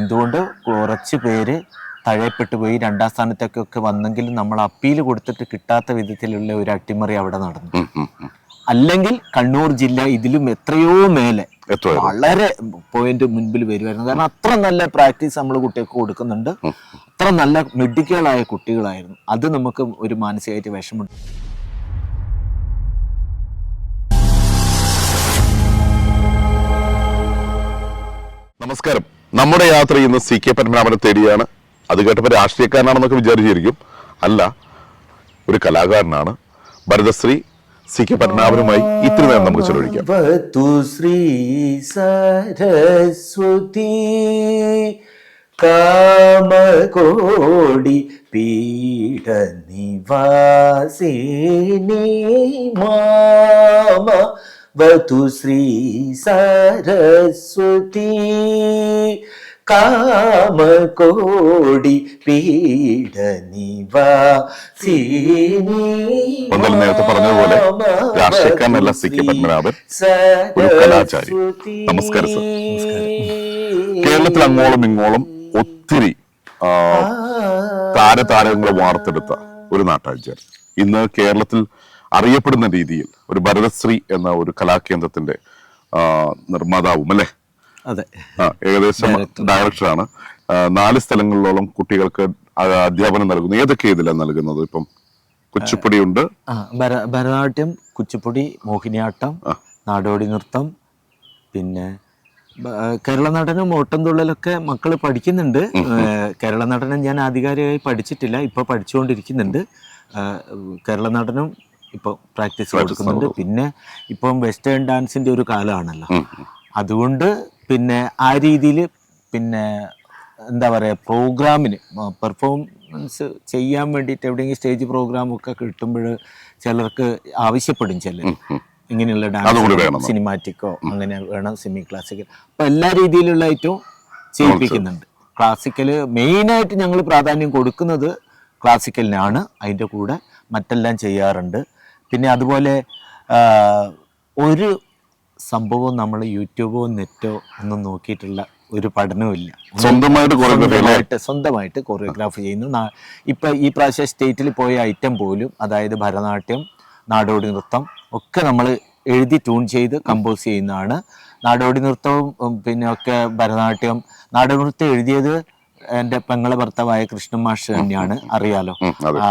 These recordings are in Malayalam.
എന്തുകൊണ്ട് കുറച്ച് പേര് തഴയപ്പെട്ടു പോയി? രണ്ടാം സ്ഥാനത്തേക്കൊക്കെ വന്നെങ്കിലും നമ്മൾ അപ്പീൽ കൊടുത്തിട്ട് കിട്ടാത്ത വിധത്തിലുള്ള ഒരു അട്ടിമറി അവിടെ നടന്നു. അല്ലെങ്കിൽ കണ്ണൂർ ജില്ല ഇതിലും എത്രയോ മേലെ വളരെ പോയിന്റ് മുൻപിൽ വരുമായിരുന്നു. കാരണം അത്ര നല്ല പ്രാക്ടീസ് നമ്മൾ കുട്ടികൾക്ക് കൊടുക്കുന്നുണ്ട്. അത്ര നല്ല മെഡിക്കലായ കുട്ടികളായിരുന്നു. അത് നമുക്ക് ഒരു മാനസികമായിട്ട് വിഷമുണ്ട് നമസ്കാരം. നമ്മുടെ യാത്ര ഇന്ന് സി കെ പത്മനാഭനെ തേടിയാണ്. അത് കേട്ടപ്പോൾ രാഷ്ട്രീയക്കാരനാണെന്നൊക്കെ വിചാരിച്ചിരിക്കും. അല്ല ഒരു കലാകാരനാണ്. ഭരതശ്രീ സി കെ പത്മനാഭനുമായി ഇത്ര നേരം നമുക്ക് ചെലവഴിക്കാം. ശ്രീ സരസ്വതി കാമകോടി പീഠ നിവാസിനി മാമ വതു ശ്രീ സരസ്വതി. കാമകോടി പീഠ നിവാസിനി ഒന്നല്ല നേരത്തെ പറഞ്ഞതുപോലെ രാഷ്ട്രീയക്കാരനല്ല സി കെ പത്മനാഭൻ ഒരു കലാചാരി. നമസ്കാരം സർ. കേരളത്തിൽ അങ്ങോളം ഇങ്ങോളം ഒത്തിരി താരതാരങ്ങളെ വാർത്തെടുത്ത ഒരു നാട്ടാഴ്ച ഇന്ന് കേരളത്തിൽ അറിയപ്പെടുന്ന രീതിയിൽ ഒരു ഭരതശ്രീ എന്ന ഒരു കലാകേന്ദ്രത്തിന്റെ നിർമ്മാതാവും അല്ലേ? അതെ. ഏകദേശം ഡയറക്ടറാണ്. നാല് സ്ഥലങ്ങളിലോളം കുട്ടികൾക്ക് അധ്യാപനം നൽകുന്നു. ഏതൊക്കെ ഇതിലാണ് നൽകുന്നത് ഇപ്പം? കുച്ചിപ്പുടി ഉണ്ട്. ഭരതനാട്യം കുച്ചിപ്പുടി മോഹിനിയാട്ടം നാടോടി നൃത്തം പിന്നെ കേരള നടനം ഓട്ടംതുള്ളലൊക്കെ മക്കൾ പഠിക്കുന്നുണ്ട്. കേരള നടനം ഞാൻ ആധികാരികമായി പഠിച്ചിട്ടില്ല ഇപ്പോൾ പഠിച്ചുകൊണ്ടിരിക്കുന്നുണ്ട്. കേരള നടനം ഇപ്പോൾ പ്രാക്ടീസ് കൊടുക്കുന്നുണ്ട്. പിന്നെ ഇപ്പം വെസ്റ്റേൺ ഡാൻസിന്റെ ഒരു കാലമാണല്ലോ. അതുകൊണ്ട് പിന്നെ ആ രീതിയിൽ പിന്നെ എന്താ പറയുക പ്രോഗ്രാമിന് പെർഫോമൻസ് ചെയ്യാൻ വേണ്ടിയിട്ട് എവിടെയെങ്കിലും സ്റ്റേജ് പ്രോഗ്രാമൊക്കെ കിട്ടുമ്പോൾ ചിലർക്ക് ആവശ്യപ്പെടും ചിലർ ഇങ്ങനെയുള്ള ഡാൻസ് സിനിമാറ്റിക്കോ അങ്ങനെ വേണം സെമി ക്ലാസിക്കൽ അപ്പം എല്ലാ രീതിയിലുള്ള ഐറ്റവും ചെയ്യിപ്പിക്കുന്നുണ്ട്. ക്ലാസിക്കൽ മെയിനായിട്ട് ഞങ്ങൾ പ്രാധാന്യം കൊടുക്കുന്നത് ക്ലാസിക്കലിനാണ് അതിന്റെ കൂടെ മറ്റെല്ലാം ചെയ്യാറുണ്ട്. പിന്നെ അതുപോലെ ഒരു സംഭവം നമ്മൾ യൂട്യൂബോ നെറ്റോ ഒന്നും നോക്കിയിട്ടുള്ള ഒരു പഠനവും ഇല്ല സ്വന്തമായിട്ട് സ്വന്തമായിട്ട് കൊറിയോഗ്രാഫ് ചെയ്യുന്നു. ഇപ്പൊ ഈ പ്രാവശ്യം സ്റ്റേറ്റിൽ പോയ ഐറ്റം പോലും അതായത് ഭരതനാട്യം നാടോടി നൃത്തം ഒക്കെ നമ്മൾ എഴുതി ട്യൂൺ ചെയ്ത് കമ്പോസ് ചെയ്യുന്നതാണ്. നാടോടി നൃത്തവും പിന്നെ ഒക്കെ ഭരതനാട്യം നാടോടി നൃത്തം എഴുതിയത് എന്റെ പെങ്ങളെ ഭർത്താവായ കൃഷ്ണൻ മാഷ് തന്നെയാണ്. അറിയാലോ? ആ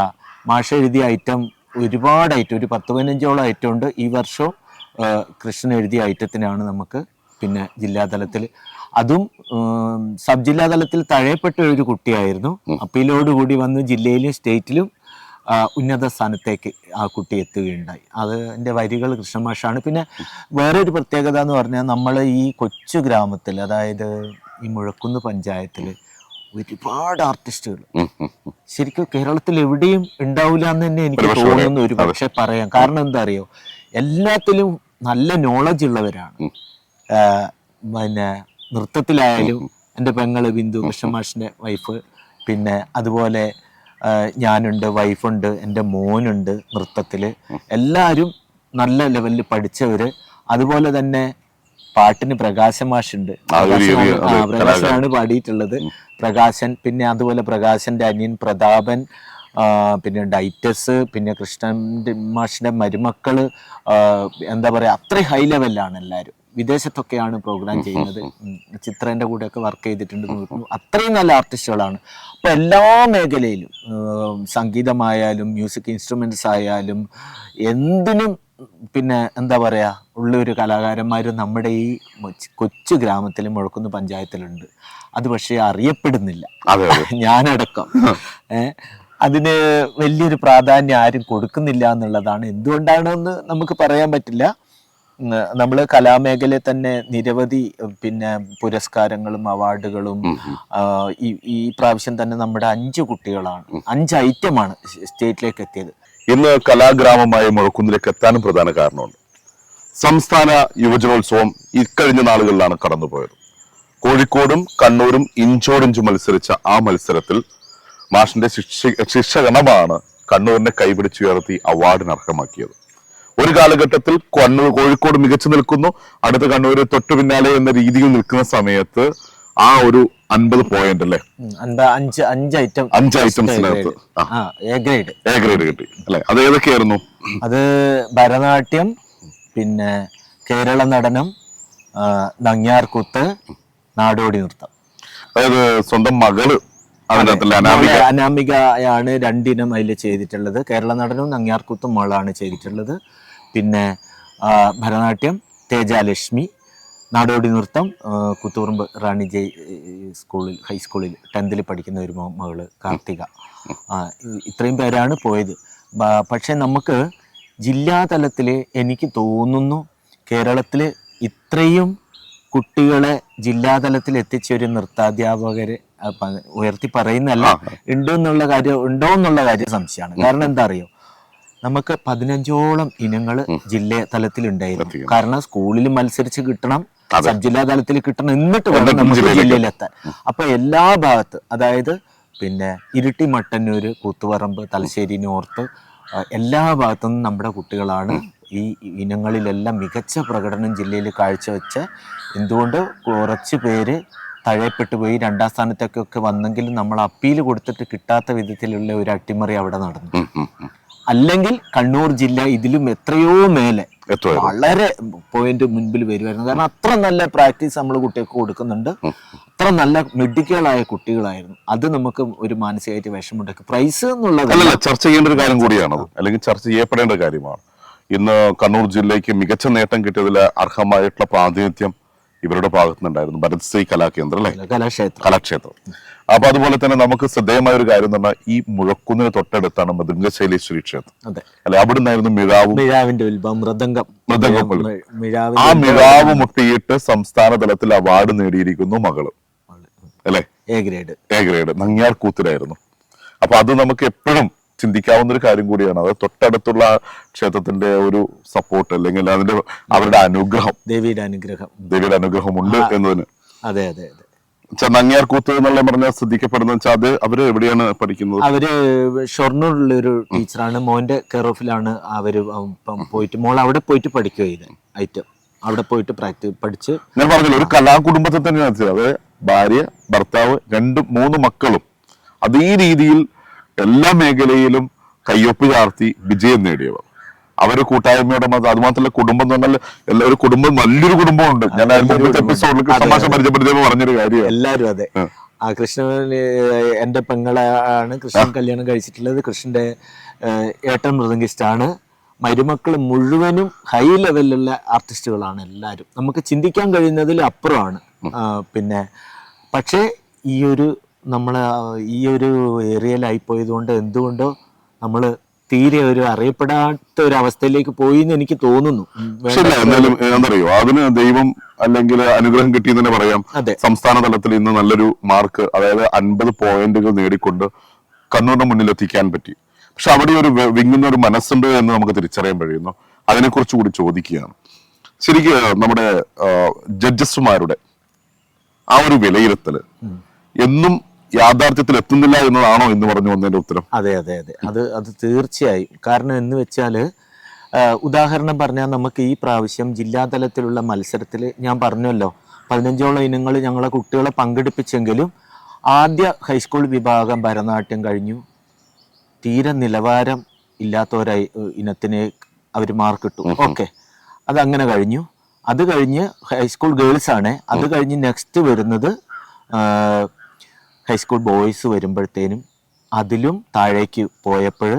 മാഷ് എഴുതിയ ഐറ്റം ഒരുപാട് ഐറ്റം ഒരു പത്ത് പതിനഞ്ചോളം ഐറ്റം ഉണ്ട് ഈ വർഷവും കൃഷ്ണൻ എഴുതിയ ഐറ്റത്തിനാണ് നമുക്ക് പിന്നെ ജില്ലാതലത്തിൽ. അതും സബ് ജില്ലാതലത്തിൽ തഴയപ്പെട്ട ഒരു കുട്ടിയായിരുന്നു. അപ്പീലോടുകൂടി വന്ന് ജില്ലയിലും സ്റ്റേറ്റിലും ഉന്നത സ്ഥാനത്തേക്ക് ആ കുട്ടി എത്തുകയുണ്ടായി. അത് എന്റെ വരികൾ കൃഷ്ണമാഷാണ്. പിന്നെ വേറൊരു പ്രത്യേകത എന്ന് പറഞ്ഞാൽ നമ്മൾ ഈ കൊച്ചു ഗ്രാമത്തിൽ അതായത് ഈ മുഴക്കുന്ന് പഞ്ചായത്തിൽ ഒരുപാട് ആർട്ടിസ്റ്റുകൾ. ശരിക്കും കേരളത്തിൽ എവിടെയും ഉണ്ടാവില്ല എന്ന് തന്നെ എനിക്ക് തോന്നുന്നു ഒരു പക്ഷെ പറയാം. കാരണം എന്താ അറിയോ എല്ലാത്തിലും നല്ല നോളജ് ഉള്ളവരാണ്. പിന്നെ നൃത്തത്തിലായാലും എന്റെ പെങ്ങൾ ബിന്ദു കൃഷ്ണമാഷിന്റെ വൈഫ് പിന്നെ അതുപോലെ ഞാനുണ്ട് വൈഫുണ്ട് എന്റെ മോനുണ്ട് നൃത്തത്തിൽ എല്ലാവരും നല്ല ലെവലിൽ പഠിച്ചവർ അതുപോലെ തന്നെ പാട്ടിന് പ്രകാശൻ മാഷുണ്ട് പ്രകാശനാണ് പാടിയിട്ടുള്ളത്. പ്രകാശൻ പിന്നെ അതുപോലെ പ്രകാശന്റെ അനിയൻ പ്രതാപൻ പിന്നെ ഡൈറ്റസ് പിന്നെ കൃഷ്ണൻ മാഷിന്റെ മരുമക്കൾ എന്താ പറയാ അത്രയും ഹൈ ലെവലിലാണ് എല്ലാവരും വിദേശത്തൊക്കെയാണ് പ്രോഗ്രാം ചെയ്യുന്നത്. ചിത്രേന്റെ കൂടെയൊക്കെ വർക്ക് ചെയ്തിട്ടുണ്ട്. അത്രയും നല്ല ആർട്ടിസ്റ്റുകളാണ് അപ്പൊ എല്ലാ മേഖലയിലും സംഗീതമായാലും മ്യൂസിക് ഇൻസ്ട്രുമെന്റ്സ് ആയാലും എന്തിനും പിന്നെ എന്താ പറയാ ഉള്ള ഒരു കലാകാരന്മാർ നമ്മുടെ ഈ കൊച്ചു ഗ്രാമത്തിൽ മുഴക്കുന്ന് പഞ്ചായത്തിലുണ്ട്. അത് പക്ഷേ അറിയപ്പെടുന്നില്ല. ഞാനടക്കം. ഏ അതിന് വലിയൊരു പ്രാധാന്യം ആരും കൊടുക്കുന്നില്ല എന്നുള്ളതാണ്. എന്തുകൊണ്ടാണെന്ന് നമുക്ക് പറയാൻ പറ്റില്ല. നമ്മൾ കലാമേഖലയിൽ തന്നെ നിരവധി പിന്നെ പുരസ്കാരങ്ങളും അവാർഡുകളും ഈ പ്രാവശ്യം തന്നെ നമ്മുടെ അഞ്ച് കുട്ടികളാണ്. അഞ്ച് ഐറ്റമാണ് സ്റ്റേറ്റിലേക്ക് എത്തിയത്. ഇന്ന് കലാഗ്രാമമായ മുഴക്കുന്നിലേക്ക് എത്താനും പ്രധാന കാരണമുണ്ട്. സംസ്ഥാന യുവജനോത്സവം ഇക്കഴിഞ്ഞ നാളുകളിലാണ് കടന്നുപോയത്. കോഴിക്കോടും കണ്ണൂരും ഇഞ്ചോടിഞ്ച് മത്സരിച്ച ആ മത്സരത്തിൽ മാഷിന്റെ ശിക്ഷ ശിക്ഷകണമാണ് കണ്ണൂരിനെ കൈപിടിച്ചുയർത്തി അവാർഡിന് അർഹമാക്കിയത് ഒരു കാലഘട്ടത്തിൽ കണ്ണൂർ കോഴിക്കോട് മികച്ചു നിൽക്കുന്നു. അടുത്ത കണ്ണൂർ തൊട്ടു പിന്നാലെ എന്ന രീതിയിൽ നിൽക്കുന്ന സമയത്ത് ആ ഒരു അൻപത് പോയിന്റ് അല്ലേ? അഞ്ച് അഞ്ച് ഐറ്റം അഞ്ച് ഐറ്റംസിനകത്ത് ആ. ആ എ ഗ്രേഡ് എ ഗ്രേഡ് കിട്ടി അല്ലെ? അത് ഏതൊക്കെയായിരുന്നു? അത് ഭരതനാട്യം പിന്നെ കേരള നടനം നങ്ങ്യാർകൂത്ത് നാടോടി നൃത്തം. അതായത് സ്വന്തം മകൾ അനാമികയാണ് രണ്ടിനം അതിൽ ചെയ്തിട്ടുള്ളത്. കേരള നടനവും നങ്ങ്യാർകൂത്തും മകളാണ് ചെയ്തിട്ടുള്ളത്. പിന്നെ ഭരതനാട്യം തേജാലക്ഷ്മി നാടോടി നൃത്തം കുത്തുപറമ്പ് റാണി ജയ് സ്കൂളിൽ ഹൈസ്കൂളിൽ ടെൻത്തിൽ പഠിക്കുന്ന ഒരു മകൾ മകൾ കാർത്തിക. ഇത്രയും പേരാണ് പോയത്. പക്ഷേ നമുക്ക് നമുക്ക് ജില്ലാതലത്തിൽ എനിക്ക് തോന്നുന്നു കേരളത്തിൽ ഇത്രയും കുട്ടികളെ ജില്ലാതലത്തിൽ എത്തിച്ച ഒരു നൃത്താധ്യാപകരെ ഉയർത്തി പറയുന്നല്ല ഉണ്ടോ എന്നുള്ള കാര്യം ഉണ്ടോ എന്നുള്ള കാര്യം സംശയമാണ്. കാരണം എന്താ അറിയോ? നമുക്ക് പതിനഞ്ചോളം ഇനങ്ങൾ ജില്ലാ തലത്തിൽ ഉണ്ടായിരുന്നു കാരണം സ്കൂളിൽ മത്സരിച്ച് കിട്ടണം സബ് ജില്ലാ തലത്തിൽ കിട്ടണം എന്നിട്ട് വേണം നമുക്ക് ജില്ലയിലെത്താൻ അപ്പൊ എല്ലാ ഭാഗത്ത് അതായത് പിന്നെ ഇരിട്ടി മട്ടന്നൂര് കൂത്തുപറമ്പ് തലശ്ശേരി നോർത്ത് എല്ലാ എല്ലാ ഭാഗത്തുനിന്നും നമ്മുടെ കുട്ടികളാണ് ഈ ഇനങ്ങളിലെല്ലാം മികച്ച പ്രകടനം ജില്ലയിൽ കാഴ്ചവെച്ച. എന്തുകൊണ്ട് കുറച്ച് പേര് തഴയപ്പെട്ടു പോയി രണ്ടാം സ്ഥാനത്തൊക്കെ വന്നെങ്കിലും നമ്മൾ അപ്പീൽ കൊടുത്തിട്ട് കിട്ടാത്ത വിധത്തിലുള്ള ഒരു അട്ടിമറി അവിടെ നടന്നു. അല്ലെങ്കിൽ കണ്ണൂർ ജില്ല ഇതിലും എത്രയോ മേലെ വളരെ പോയിന്റ് മുൻപിൽ വരുമായിരുന്നു കാരണം അത്ര നല്ല പ്രാക്ടീസ് നമ്മൾ കുട്ടികൾക്ക് കൊടുക്കുന്നുണ്ട്. അത്ര നല്ല മെഡിക്കലായ കുട്ടികളായിരുന്നു. അത് നമുക്ക് ഒരു മാനസികമായിട്ട് വിഷമുണ്ടാക്കി പ്രൈസ് എന്നുള്ളത് ചർച്ച ചെയ്യേണ്ട ഒരു കാര്യം കൂടിയാണ് അല്ലെങ്കിൽ ചർച്ച ചെയ്യപ്പെടേണ്ട കാര്യമാണ്. ഇന്ന് കണ്ണൂർ ജില്ലയ്ക്ക് മികച്ച നേട്ടം കിട്ടിയതിൽ അർഹമായിട്ടുള്ള പ്രാതിനിധ്യം ഇവരുടെ ഭാഗത്തുനിന്നുണ്ടായിരുന്നു ഭരത്ശ്രീ കലാകേന്ദ്രം അല്ലേ? കലാക്ഷേത്രം. കലാക്ഷേത്രം. അപ്പൊ അതുപോലെ തന്നെ നമുക്ക് ശ്രദ്ധേയമായ ഒരു കാര്യം എന്ന് പറഞ്ഞാൽ ഈ മുഴക്കുന്നിന് തൊട്ടടുത്താണ് മൃദംഗശൈലേശ്വരി ക്ഷേത്രം അല്ലെ അല്ലെ അവിടുന്നായിരുന്നു മിഴാവും മിഴാവിന്റെ ഉത്ഭവം മൃദംഗം. മൃദംഗം ആ മിഴാവ് മുട്ടിയിട്ട് സംസ്ഥാന തലത്തിൽ അവാർഡ് നേടിയിരിക്കുന്നു മകൾ. അല്ലെ? A grade. A grade. Nangiar കൂത്തിലായിരുന്നു. അപ്പൊ അത് നമുക്ക് എപ്പോഴും ചിന്തിക്കാവുന്ന ഒരു കാര്യം കൂടിയാണ്. അത് തൊട്ടടുത്തുള്ള ക്ഷേത്രത്തിന്റെ ഒരു സപ്പോർട്ട് അല്ലെങ്കിൽ അതിന്റെ അവരുടെ അനുഗ്രഹം. ദേവിയുടെ അനുഗ്രഹം. ദേവിയുടെ അനുഗ്രഹം ഉണ്ട് എന്നതിന്. അതെ അതെ അതെ. ചന്നങ്ങിയാർ നങ്ങ്യാർ കൂത്ത് എന്നുള്ള പറഞ്ഞ ശ്രദ്ധിക്കപ്പെടുന്ന വെച്ചാൽ അത് അവർ എവിടെയാണ് പഠിക്കുന്നത്? അവർ ഷൊർണൂരിലുള്ള ഒരു ടീച്ചറാണ്. മോന്റെ കെയർ ഓഫിലാണ് അവർ പോയിട്ട് മോൾ അവിടെ പോയിട്ട് പഠിക്കുക ചെയ്ത് ഐറ്റം. അവിടെ പോയിട്ട് പ്രാക്ടീസ് പഠിച്ച് ഞാൻ പറഞ്ഞില്ല ഒരു കലാകുടുംബത്തെ തന്നെയാണ് അതായത് അത് ഭാര്യ ഭർത്താവ് രണ്ട് മൂന്ന് മക്കളും. അതേ രീതിയിൽ എല്ലാ മേഖലയിലും കയ്യൊപ്പ് ചാർത്തി വിജയം നേടിയവർ. അവർ കൂട്ടായ്മയുടെ മത അതുമാത്രമല്ല കുടുംബം എന്ന് പറഞ്ഞാൽ എല്ലാ ഒരു കുടുംബം വലിയൊരു കുടുംബമുണ്ട്. ഞാൻ അതിന്റെ മുമ്പത്തെ എപ്പിസോഡിൽ തമാശ പരിചയപ്പെടുത്തിയപ്പോൾ പറഞ്ഞൊരു കാര്യം എല്ലാരും അതെ. ആ. കൃഷ്ണൻ എന്റെ പെങ്ങളാണ് കൃഷ്ണൻ കല്യാണം കഴിച്ചിട്ടുള്ളത്. കൃഷ്ണന്റെ ഏട്ടൻ മൃദംഗിസ്റ്റാണ് മരുമക്കൾ മുഴുവനും ഹൈ ലെവലിലുള്ള ആർട്ടിസ്റ്റുകളാണ് എല്ലാവരും. നമുക്ക് ചിന്തിക്കാൻ കഴിയുന്നതിൽ അപ്പുറമാണ് പിന്നെ പക്ഷേ ഈ ഒരു നമ്മളെ ആ, ഈ ഒരു ഏരിയയിലായി പോയതുകൊണ്ട് എന്തുകൊണ്ടോ നമ്മൾ തീരെ ഒരു അറിയപ്പെടാത്ത ഒരു അവസ്ഥയിലേക്ക് പോയി എന്ന് എനിക്ക് തോന്നുന്നു ശരിയാ എന്തറിയോ അതിന് ദൈവം അല്ലെങ്കിൽ അനുഗ്രഹം കിട്ടി തന്നെ പറയാം. സംസ്ഥാന തലത്തിൽ ഇന്ന് നല്ലൊരു മാർക്ക് അതായത് അൻപത് പോയിന്റുകൾ നേടിക്കൊണ്ട് കണ്ണൂരിന് മുന്നിൽ എത്തിക്കാൻ പറ്റി. പക്ഷെ അവിടെ ഒരു വിങ്ങുന്ന ഒരു മനസ്സുണ്ട് എന്ന് നമുക്ക് തിരിച്ചറിയാൻ കഴിയുന്നു. അതിനെക്കുറിച്ച് കൂടി ചോദിക്കുകയാണ്. ശരിക്കും നമ്മുടെ ജഡ്ജസ്മാരുടെ ആ ഒരു വിലയിരുത്തൽ എന്നും യാഥാർത്ഥ്യത്തിൽ എത്തുന്നില്ല എന്നതാണോ എന്ന് പറഞ്ഞു വന്നതിന്റെ ഉത്തരം? അതെ അതെ അതെ. അത് അത് തീർച്ചയായും. കാരണം എന്ന് വെച്ചാൽ ഉദാഹരണം പറഞ്ഞാൽ നമുക്ക് ഈ പ്രാവശ്യം ജില്ലാതലത്തിലുള്ള മത്സരത്തിൽ ഞാൻ പറഞ്ഞല്ലോ പതിനഞ്ചോളം ഇനങ്ങൾ ഞങ്ങളെ കുട്ടികളെ പങ്കെടുപ്പിച്ചെങ്കിലും ആദ്യ ഹൈസ്കൂൾ വിഭാഗം ഭരതനാട്യം കഴിഞ്ഞു. തീരെ നിലവാരം ഇല്ലാത്തവരായി ഒരു ഇനത്തിന് അവർ മാർക്ക് ഇട്ടു. ഓക്കെ. അതങ്ങനെ കഴിഞ്ഞു. അത് കഴിഞ്ഞ് ഹൈസ്കൂൾ ഗേൾസ് ആണ് അത് കഴിഞ്ഞ് നെക്സ്റ്റ് വരുന്നത് ഹൈസ്കൂൾ ബോയ്സ് വരുമ്പോഴത്തേനും അതിലും താഴേക്ക് പോയപ്പോൾ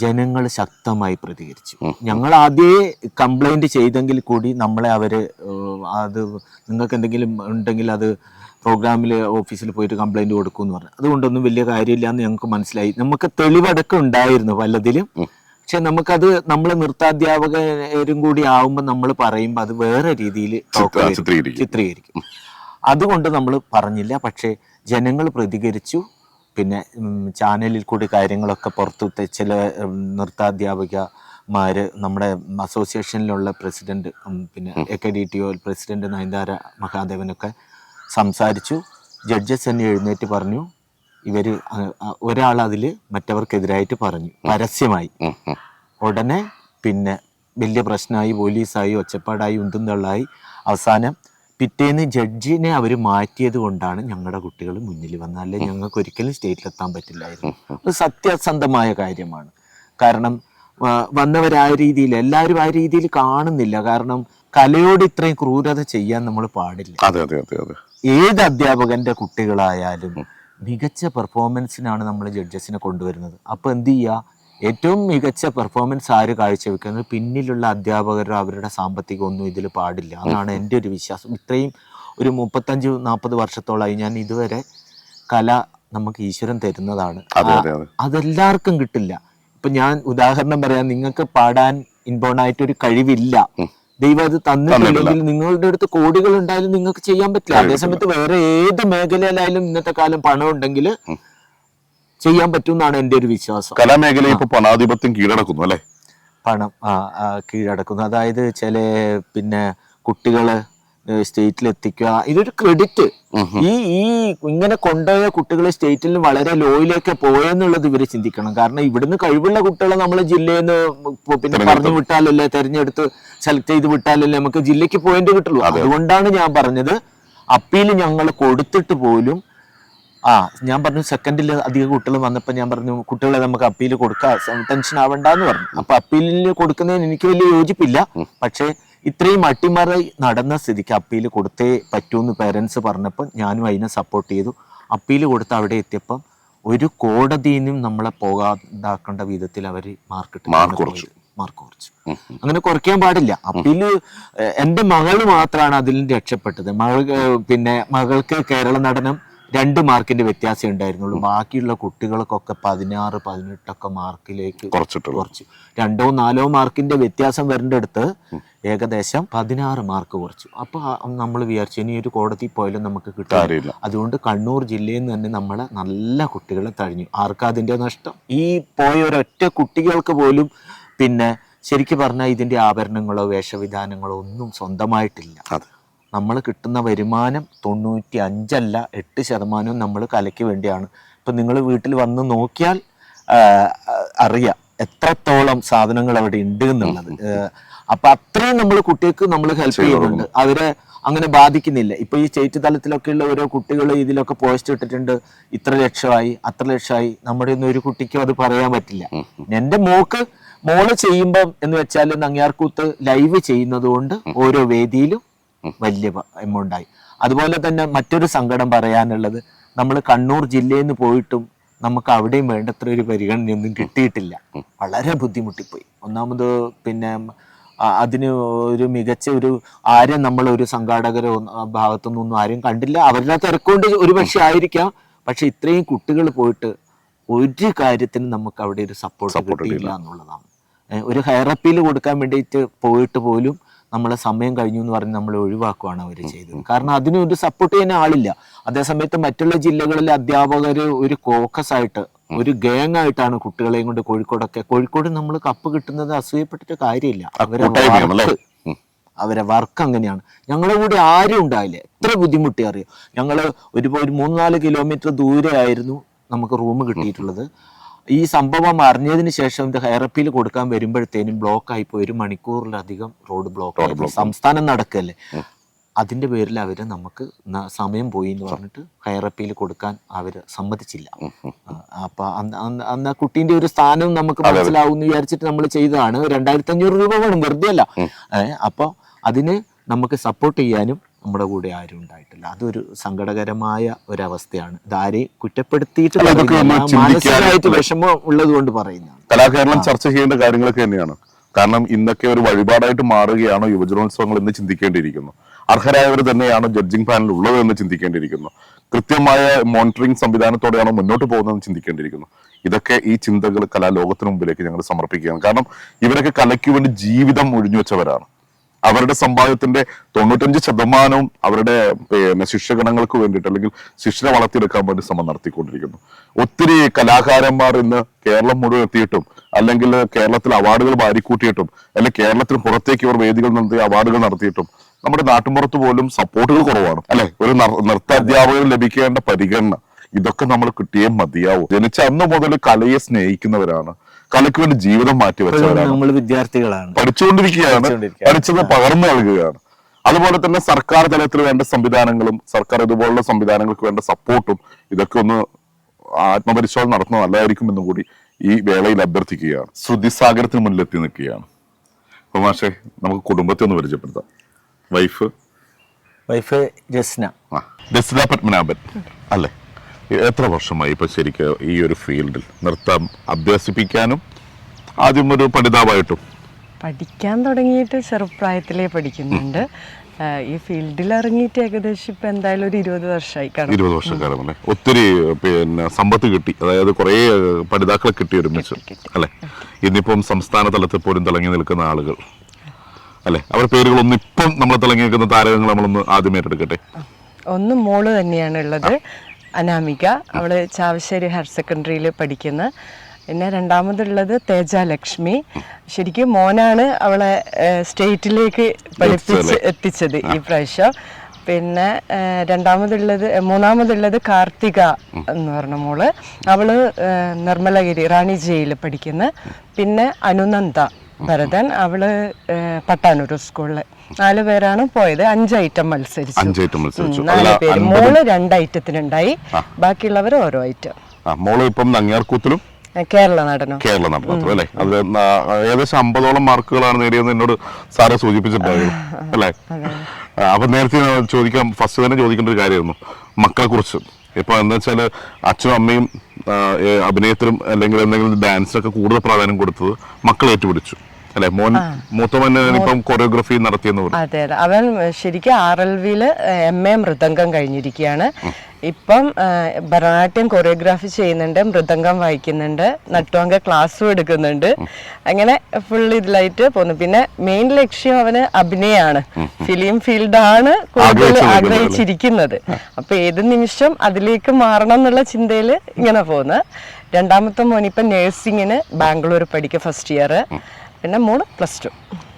ജനങ്ങൾ ശക്തമായി പ്രതികരിച്ചു. ഞങ്ങൾ ആദ്യമേ കംപ്ലൈന്റ് ചെയ്തെങ്കിൽ കൂടി നമ്മളെ അവർ അത് നിങ്ങൾക്ക് എന്തെങ്കിലും ഉണ്ടെങ്കിൽ അത് പ്രോഗ്രാമിൽ ഓഫീസിൽ പോയിട്ട് കംപ്ലൈന്റ് കൊടുക്കും എന്ന് പറഞ്ഞു. അതുകൊണ്ടൊന്നും വലിയ കാര്യമില്ല എന്ന് ഞങ്ങൾക്ക് മനസ്സിലായി. നമുക്ക് തെളിവടക്കം ഉണ്ടായിരുന്നു പലതിലും. പക്ഷെ നമുക്കത് നമ്മൾ നൃത്താധ്യാപകരും കൂടി ആവുമ്പോൾ നമ്മൾ പറയുമ്പോൾ അത് വേറെ രീതിയിൽ ചിത്രീകരിക്കും. ചിത്രീകരിക്കും. അതുകൊണ്ട് നമ്മൾ പറഞ്ഞില്ല. പക്ഷേ ജനങ്ങൾ പ്രതികരിച്ചു. പിന്നെ ചാനലിൽ കൂടി കാര്യങ്ങളൊക്കെ പുറത്തു ചില നൃത്താധ്യാപികമാർ നമ്മുടെ അസോസിയേഷനിലുള്ള പ്രസിഡന്റ് പിന്നെ A K D T O president Nayanthara മഹാദേവനൊക്കെ സംസാരിച്ചു. ജഡ്ജസ് തന്നെ എഴുന്നേറ്റ് പറഞ്ഞു. ഇവർ ഒരാൾ അതിൽ മറ്റവർക്കെതിരായിട്ട് പറഞ്ഞു. പരസ്യമായി. ഉടനെ പിന്നെ വലിയ പ്രശ്നമായി പോലീസായി ഒച്ചപ്പാടായി ഉന്തുന്തള്ളായി അവസാനം പിറ്റേന്ന് ജഡ്ജിനെ അവർ മാറ്റിയത് കൊണ്ടാണ് ഞങ്ങളുടെ കുട്ടികൾ മുന്നിൽ വന്നത്. അല്ലെ? ഞങ്ങൾക്ക് ഒരിക്കലും സ്റ്റേറ്റിലെത്താൻ പറ്റില്ലായിരുന്നു. അത് സത്യസന്ധമായ കാര്യമാണ്. കാരണം വന്നവരായ വന്നവർ ആ രീതിയിൽ എല്ലാവരും ആ രീതിയിൽ കാണുന്നില്ല. കാരണം കലയോട് ഇത്രയും ക്രൂരത ചെയ്യാൻ നമ്മൾ പാടില്ല. അതെ അതെ അതെ അതെ. ഏത് അധ്യാപകന്റെ കുട്ടികളായാലും മികച്ച പെർഫോമൻസിനാണ് നമ്മൾ ജഡ്ജസിനെ കൊണ്ടുവരുന്നത്. അപ്പോൾ എന്ത് ചെയ്യുക ഏറ്റവും മികച്ച പെർഫോമൻസ് ആര് കാഴ്ചവെക്കുന്നത്? പിന്നിലുള്ള അധ്യാപകരോ അവരുടെ സാമ്പത്തികം ഒന്നും ഇതിൽ പാടില്ല. അതാണ് എന്റെ ഒരു വിശ്വാസം. ഇത്രയും ഒരു മുപ്പത്തഞ്ച് നാൽപ്പത് വർഷത്തോളമായി ഞാൻ ഇതുവരെ കല നമുക്ക് ഈശ്വരൻ തരുന്നതാണ്. അതെ അതെ അതെ. അതെല്ലാവർക്കും കിട്ടില്ല. ഇപ്പൊ ഞാൻ ഉദാഹരണം പറയാം. നിങ്ങൾക്ക് പാടാൻ ഇൻബോൺ ആയിട്ട് ഒരു കഴിവില്ല ദൈവം അത് തന്നിട്ടില്ലെങ്കിൽ നിങ്ങളുടെ അടുത്ത് കോടികൾ ഉണ്ടായാലും നിങ്ങൾക്ക് ചെയ്യാൻ പറ്റില്ല. അതേസമയത്ത് വേറെ ഏത് മേഖലയിലായാലും ഇന്നത്തെ കാലം പണം ഉണ്ടെങ്കിൽ ചെയ്യാൻ പറ്റും എന്നാണ് എന്റെ ഒരു വിശ്വാസം. കലാമേഖലയിൽ ഇപ്പൊ പണാധിപത്യം കീഴടക്കുന്നു അല്ലെ? പണം കീഴടക്കുന്നു. അതായത് ചില പിന്നെ കുട്ടികൾ സ്റ്റേറ്റിൽ എത്തിക്കുക ഇതൊരു ക്രെഡിറ്റ്. ഈ ഈ ഇങ്ങനെ കൊണ്ടുപോയ കുട്ടികൾ സ്റ്റേറ്റിൽ വളരെ ലോയിലേക്ക് പോയെന്നുള്ളത് ഇവർ ചിന്തിക്കണം. കാരണം ഇവിടുന്ന് കഴിവുള്ള കുട്ടികളെ നമ്മളെ ജില്ലയിൽ നിന്ന് പിന്നെ പറഞ്ഞു വിട്ടാലല്ലേ തെരഞ്ഞെടുത്ത് സെലക്ട് ചെയ്ത് വിട്ടാലല്ലേ നമുക്ക് ജില്ലയ്ക്ക് പോയിന്റ് കിട്ടുള്ളൂ. അതുകൊണ്ടാണ് ഞാൻ പറഞ്ഞത് അപ്പീൽ ഞങ്ങൾ കൊടുത്തിട്ട് പോലും ആ ഞാൻ പറഞ്ഞു സെക്കൻഡിൽ അധികം കുട്ടികൾ വന്നപ്പോൾ ഞാൻ പറഞ്ഞു കുട്ടികളെ നമുക്ക് അപ്പീൽ കൊടുക്കാം ടെൻഷൻ ആവണ്ട എന്ന് പറഞ്ഞു. അപ്പൊ അപ്പീലിൽ കൊടുക്കുന്നതിന് എനിക്ക് വലിയ യോജിപ്പില്ല. പക്ഷേ ഇത്രയും അട്ടിമറി നടന്ന സ്ഥിതിക്ക് അപ്പീൽ കൊടുത്തേ പറ്റൂന്ന് പേരൻസ് പറഞ്ഞപ്പോൾ ഞാനും അതിനെ സപ്പോർട്ട് ചെയ്തു. അപ്പീൽ കൊടുത്ത് അവിടെ എത്തിയപ്പം ഒരു കോടതിയിലും നമ്മളെ പോകാതാക്കേണ്ട വിധത്തിൽ അവർ മാർക്ക് Mark കുറച്ചു. മാർക്ക് കുറച്ചു. അങ്ങനെ കുറയ്ക്കാൻ പാടില്ല. അപ്പീൽ എന്റെ എന്റെ മകൾ മാത്രമാണ് അതിൽ രക്ഷപ്പെട്ടത്. മകൾ പിന്നെ മകൾക്ക് കേരള നടനം രണ്ട് മാർക്കിന്റെ വ്യത്യാസം ഉണ്ടായിരുന്നുള്ളൂ. ബാക്കിയുള്ള കുട്ടികൾക്കൊക്കെ പതിനാറ് പതിനെട്ടൊക്കെ മാർക്കിലേക്ക് കുറച്ചു. രണ്ടോ നാലോ മാർക്കിന്റെ വ്യത്യാസം വരേണ്ടടുത്ത് ഏകദേശം പതിനാറ് മാർക്ക് കുറച്ചു. അപ്പൊ നമ്മൾ വിചാരിച്ചു ഇനി ഒരു കോടതി പോയാലും നമുക്ക് കിട്ടില്ല അതുകൊണ്ട് കണ്ണൂർ ജില്ലയിൽ നിന്ന് തന്നെ നമ്മളെ നല്ല കുട്ടികളെ തഴഞ്ഞു. ആർക്കാ അതിന്റെ നഷ്ടം? ഈ പോയ ഒരൊറ്റ കുട്ടികൾക്ക് പോലും പിന്നെ ശരിക്കും പറഞ്ഞാൽ ഇതിന്റെ ആഭരണങ്ങളോ വേഷവിധാനങ്ങളോ ഒന്നും സ്വന്തമായിട്ടില്ല. നമ്മൾ കിട്ടുന്ന വരുമാനം തൊണ്ണൂറ്റി അഞ്ചല്ല എട്ട് ശതമാനവും നമ്മൾ കലയ്ക്ക് വേണ്ടിയാണ്. ഇപ്പം നിങ്ങൾ വീട്ടിൽ വന്ന് നോക്കിയാൽ അറിയാം എത്രത്തോളം സാധനങ്ങൾ അവിടെ ഉണ്ട് എന്നുള്ളത്. അപ്പൊ അത്രയും നമ്മൾ കുട്ടികൾക്ക് നമ്മൾ ഹെൽപ്പ് ചെയ്യുന്നുണ്ട്. അവരെ അങ്ങനെ ബാധിക്കുന്നില്ല. ഇപ്പൊ ഈ സ്റ്റേറ്റ് തലത്തിലൊക്കെയുള്ള ഓരോ കുട്ടികൾ ഇതിലൊക്കെ പോസ്റ്റ് ഇട്ടിട്ടുണ്ട്. ഇത്ര ലക്ഷമായി അത്ര ലക്ഷമായി. നമ്മുടെ ഒന്നും ഒരു കുട്ടിക്കും അത് പറയാൻ പറ്റില്ല. എന്റെ മോക്ക് മോൾ ചെയ്യുമ്പം എന്ന് വെച്ചാൽ നങ്ങിയാർകൂത്ത് ലൈവ് ചെയ്യുന്നത് കൊണ്ട് ഓരോ വേദിയിലും വലിയ എമൗണ്ട് ആയി. അതുപോലെ തന്നെ മറ്റൊരു സങ്കടം പറയാനുള്ളത് നമ്മൾ കണ്ണൂർ ജില്ലയിൽ നിന്ന് പോയിട്ടും നമുക്ക് അവിടെയും വേണ്ടത്ര ഒരു പരിഗണനയൊന്നും കിട്ടിയിട്ടില്ല. വളരെ ബുദ്ധിമുട്ടിപ്പോയി. ഒന്നാമത് പിന്നെ അതിന് ഒരു മികച്ച ഒരു ആരും നമ്മൾ ഒരു സംഘാടകരോ ഭാഗത്തു ഭാഗത്തുനിന്നൊന്നും ആരും കണ്ടില്ല. അവരുടെ തിരക്കൊണ്ട് ഒരു പക്ഷെ ആയിരിക്കാം. പക്ഷെ ഇത്രയും കുട്ടികൾ പോയിട്ട് ഒരു കാര്യത്തിന് നമുക്ക് അവിടെ ഒരു സപ്പോർട്ട് കിട്ടിയില്ല എന്നുള്ളതാണ്. ഒരു ഹെയർ അപ്പീൽ കൊടുക്കാൻ വേണ്ടിയിട്ട് പോയിട്ട് പോലും നമ്മളെ സമയം കഴിഞ്ഞു എന്ന് പറഞ്ഞ് നമ്മളെ ഒഴിവാക്കുകയാണ് അവർ ചെയ്തത്. കാരണം അതിന് ഒരു സപ്പോർട്ട് ചെയ്യാൻ ആളില്ല. അതേസമയത്ത് മറ്റുള്ള ജില്ലകളിലെ അധ്യാപകർ ഒരു കോക്കസ് ആയിട്ട് ഒരു ഗാങ് ആയിട്ടാണ് കുട്ടികളെയും കൊണ്ട് കോഴിക്കോടൊക്കെ കോഴിക്കോട് നമ്മൾ കപ്പ് കിട്ടുന്നത് അസൂയപ്പെട്ടിട്ട് കാര്യമില്ല. അവരെ. അവരെ വർക്ക് അങ്ങനെയാണ്. ഞങ്ങളെ കൂടി ആരും ഉണ്ടായില്ല. എത്ര ബുദ്ധിമുട്ടി അറിയാം ഞങ്ങൾ ഒരു ഒരു മൂന്ന് നാല് കിലോമീറ്റർ ദൂരെ ആയിരുന്നു നമുക്ക് റൂം കിട്ടിയിട്ടുള്ളത്. ഈ സംഭവം അറിഞ്ഞതിന് ശേഷം ഇത് ഹെയർ അപ്പീൽ കൊടുക്കാൻ വരുമ്പോഴത്തേനും ബ്ലോക്ക് ആയിപ്പോയി ഒരു മണിക്കൂറിലധികം റോഡ് ബ്ലോക്ക് സംസ്ഥാനം നടക്കല്ലേ? അതിന്റെ പേരിൽ അവർ നമുക്ക് സമയം പോയി എന്ന് പറഞ്ഞിട്ട് ഹെയർ അപ്പീൽ കൊടുക്കാൻ അവർ സമ്മതിച്ചില്ല. അപ്പൊ അന്ന് ആ കുട്ടീന്റെ ഒരു സ്ഥാനം നമുക്ക് മനസ്സിലാവും എന്ന് വിചാരിച്ചിട്ട് നമ്മൾ ചെയ്തതാണ്. രണ്ടായിരത്തി അഞ്ഞൂറ് രൂപ വേണം വെറുതെ അല്ല അപ്പൊ അതിന് നമുക്ക് സപ്പോർട്ട് ചെയ്യാനും നമ്മുടെ കൂടെ ആരും ഉണ്ടായിട്ടില്ല. അതൊരു സങ്കടകരമായ ഒരവസ്ഥയാണ്. ഇതാരെയും കുറ്റപ്പെടുത്തിയിട്ട് മാനസികമായിട്ട് വിഷമം ഉള്ളത് കൊണ്ട് പറയുന്നതാണ് കലാകേരളം ചർച്ച ചെയ്യേണ്ട കാര്യങ്ങളൊക്കെ തന്നെയാണ്. കാരണം ഇന്നൊക്കെ ഒരു വഴിപാടായിട്ട് മാറുകയാണോ യുവജനോത്സവങ്ങൾ എന്ന് ചിന്തിക്കേണ്ടിയിരിക്കുന്നു. അർഹരായവർ തന്നെയാണ് ജഡ്ജിംഗ് പാനൽ ഉള്ളത് എന്ന് ചിന്തിക്കേണ്ടിയിരിക്കുന്നു. കൃത്യമായ മോണിറ്ററിംഗ് സംവിധാനത്തോടെയാണോ മുന്നോട്ട് പോകുന്നതെന്ന് ചിന്തിക്കേണ്ടിയിരിക്കുന്നു. ഇതൊക്കെ ഈ ചിന്തകൾ കലാലോകത്തിന് മുമ്പിലേക്ക് ഞങ്ങൾ സമർപ്പിക്കുകയാണ്. കാരണം ഇവരൊക്കെ കലയ്ക്ക് വേണ്ടി ജീവിതം ഒഴിഞ്ഞു വെച്ചവരാണ്. അവരുടെ സമ്പാദ്യത്തിന്റെ തൊണ്ണൂറ്റഞ്ച് ശതമാനവും അവരുടെ പിന്നെ ശിഷ്യഗണങ്ങൾക്ക് വേണ്ടിയിട്ട് അല്ലെങ്കിൽ ശിഷ്യനെ വളർത്തിയെടുക്കാൻ വേണ്ടി ശ്രമം നടത്തിക്കൊണ്ടിരിക്കുന്നു. ഒത്തിരി കലാകാരന്മാർ ഇന്ന് കേരളം മുഴുവൻ എത്തിയിട്ടും അല്ലെങ്കിൽ കേരളത്തിൽ അവാർഡുകൾ വാരിക്കൂട്ടിയിട്ടും അല്ലെങ്കിൽ കേരളത്തിന് പുറത്തേക്ക് ഇവർ വേദികൾ നടത്തി അവാർഡുകൾ നടത്തിയിട്ടും നമ്മുടെ നാട്ടുമ്പുറത്ത് പോലും സപ്പോർട്ടുകൾ കുറവാണ്. അല്ലെ? ഒരു നൃത്ത അധ്യാപകന് ലഭിക്കേണ്ട പരിഗണന ഇതൊക്കെ നമ്മൾ കിട്ടിയേ മതിയാവും. ജനിച്ച അന്ന് മുതൽ കലയെ സ്നേഹിക്കുന്നവരാണ്. കലയ്ക്ക് വേണ്ടി ജീവിതം മാറ്റി വെച്ചവരാണ്. നമ്മൾ വിദ്യാർത്ഥികളാണ്. പഠിച്ചുകൊണ്ടിരിക്കുകയാണ്. പഠിച്ചത് പകർന്നു നൽകുകയാണ് അതുപോലെ തന്നെ സർക്കാർ തലത്തിൽ വേണ്ട സംവിധാനങ്ങളും സർക്കാർ ഇതുപോലുള്ള സംവിധാനങ്ങൾക്ക് വേണ്ട സപ്പോർട്ടും ഇതൊക്കെ ഒന്ന് ആത്മപരിശോധന നടത്തുന്നത് നല്ലതായിരിക്കും എന്നും കൂടി ഈ വേളയിൽ അഭ്യർത്ഥിക്കുകയാണ്. ശ്രുതിസാഗരത്തിന് മുന്നിലെത്തി നിൽക്കുകയാണ്. അപ്പൊ മാഷെ നമുക്ക് കുടുംബത്തെ ഒന്ന് പരിചയപ്പെടുത്താം. വൈഫ്? വൈഫ് ജസ്ന. ജസ്ന പത്മനാഭൻ. അല്ലേ? എത്ര വർഷമായി ഇപ്പോൾ ശരിക്കും ഈ ഒരു ഫീൽഡിൽ നൃത്തം അഭ്യസിപ്പിക്കാനും ആദ്യം ഒരു പഠിതാവായിട്ടും? പഠിക്കാൻ തുടങ്ങിയിട്ട് ചെറുപ്രായത്തിലേ പഠിക്കുന്നുണ്ട്. ഈ ഫീൽഡിൽ ഇറങ്ങിയിട്ട് ഏകദേശം ഇപ്പം എന്തായാലും ഒരു ഇരുപത് വർഷമായി കാണും ഇരുപത് വർഷക്കാലം അല്ലേ ഒത്തിരി പിന്നെ സമ്പത്ത് കിട്ടി. അതായത് കുറേ പഠിതാക്കളെ കിട്ടി ഒരുമിച്ച് അല്ലേ? ഇന്നിപ്പം സംസ്ഥാന തലത്തിൽ പോലും തിളങ്ങി നിൽക്കുന്ന ആളുകൾ അല്ലേ? അവരുടെ പേരുകളൊന്നും ഇപ്പം നമ്മൾ തിളങ്ങി നിൽക്കുന്ന താരകങ്ങൾ നമ്മളൊന്ന് ആദ്യം ഏറ്റെടുക്കട്ടെ? ഒന്ന് മോൾ തന്നെയാണ് ഉള്ളത്. അനാമിക. അവൾ ചാവശ്ശേരി ഹയർ സെക്കൻഡറിയിൽ പഠിക്കുന്ന. പിന്നെ രണ്ടാമതുള്ളത് തേജ ലക്ഷ്മി. ശരിക്കും മോനാണ് അവളെ സ്റ്റേറ്റിലേക്ക് പഠിപ്പിച്ച് എത്തിച്ചത്. ഈ പ്രാവശ്യം. പിന്നെ രണ്ടാമതുള്ളത് മൂന്നാമതുള്ളത് കാർത്തിക എന്ന് പറഞ്ഞ മോൾ. അവൾ നിർമ്മലഗിരി റാണി ജയിൽ പഠിക്കുന്ന. പിന്നെ അനുനന്ദ. ഭരതൻ അവൾ പട്ടാനൂർ സ്കൂളിൽ. നാല് പേരാണ് പോയത്. അഞ്ച് ഐറ്റം മത്സരിച്ചു. അഞ്ച് ഐറ്റം മത്സരിച്ചു. ഉം, നാല് പേര്. മോൾ രണ്ട് ഐറ്റത്തിനുണ്ടായി. ബാക്കിയുള്ളവർ ഓരോ ഐറ്റം. മോൾ ഇപ്പം നങ്ങിയാർക്കൂത്തിലും കേരള നടനം. കേരള നടനത്തിലും അല്ലേ? അത് ഏകദേശം അമ്പതോളം മാർക്കുകളാണ് നേടിയെന്ന് എന്നോട് സാറ് സൂചിപ്പിച്ചിട്ടുണ്ടായിരുന്നു അല്ലേ? അപ്പൊ നേരത്തെ ചോദിക്കാം ഫസ്റ്റ് തന്നെ ചോദിക്കേണ്ട ഒരു കാര്യമായിരുന്നു മക്കളെ കുറിച്ച് ഇപ്പൊ എന്താ വെച്ചാൽ അച്ഛനും അമ്മയും അഭിനയത്തിലും അല്ലെങ്കിൽ എന്തെങ്കിലും ഡാൻസിനൊക്കെ കൂടുതൽ പ്രാധാന്യം കൊടുത്തത് മക്കൾ ഏറ്റുപിടിച്ചു അല്ലെ? മോൻ മൂത്തവൻ ഇപ്പം കൊറിയോഗ്രഫി നടത്തിയെന്ന് പറഞ്ഞു. അതെ അതെ. അവൻ ശരിക്കും ആർ എൽ വിയിൽ എം എ മൃദംഗം കഴിഞ്ഞിരിക്കുകയാണ്. ഇപ്പം ഭരതനാട്യം കൊറിയോഗ്രാഫി ചെയ്യുന്നുണ്ട് മൃദംഗം വായിക്കുന്നുണ്ട് നട്ടുവങ്ക ക്ലാസ്സും എടുക്കുന്നുണ്ട്. അങ്ങനെ ഫുൾ ഇതിലായിട്ട് പോകുന്നു. പിന്നെ മെയിൻ ലക്ഷ്യം അവന് അഭിനയമാണ് ഫിലിം ഫീൽഡാണ് കൂടുതൽ ആഗ്രഹിച്ചു ആഗ്രഹിച്ചിരിക്കുന്നത്. അപ്പൊ ഏത് നിമിഷം അതിലേക്ക് മാറണം എന്നുള്ള ചിന്തയിൽ ഇങ്ങനെ പോകുന്നത് രണ്ടാമത്തെ മോനിപ്പം നഴ്സിങ്ങിന് ബാംഗ്ലൂർ പഠിക്കുക ഫസ്റ്റ് ഇയർ പിന്നെ മോൾ പ്ലസ് ടു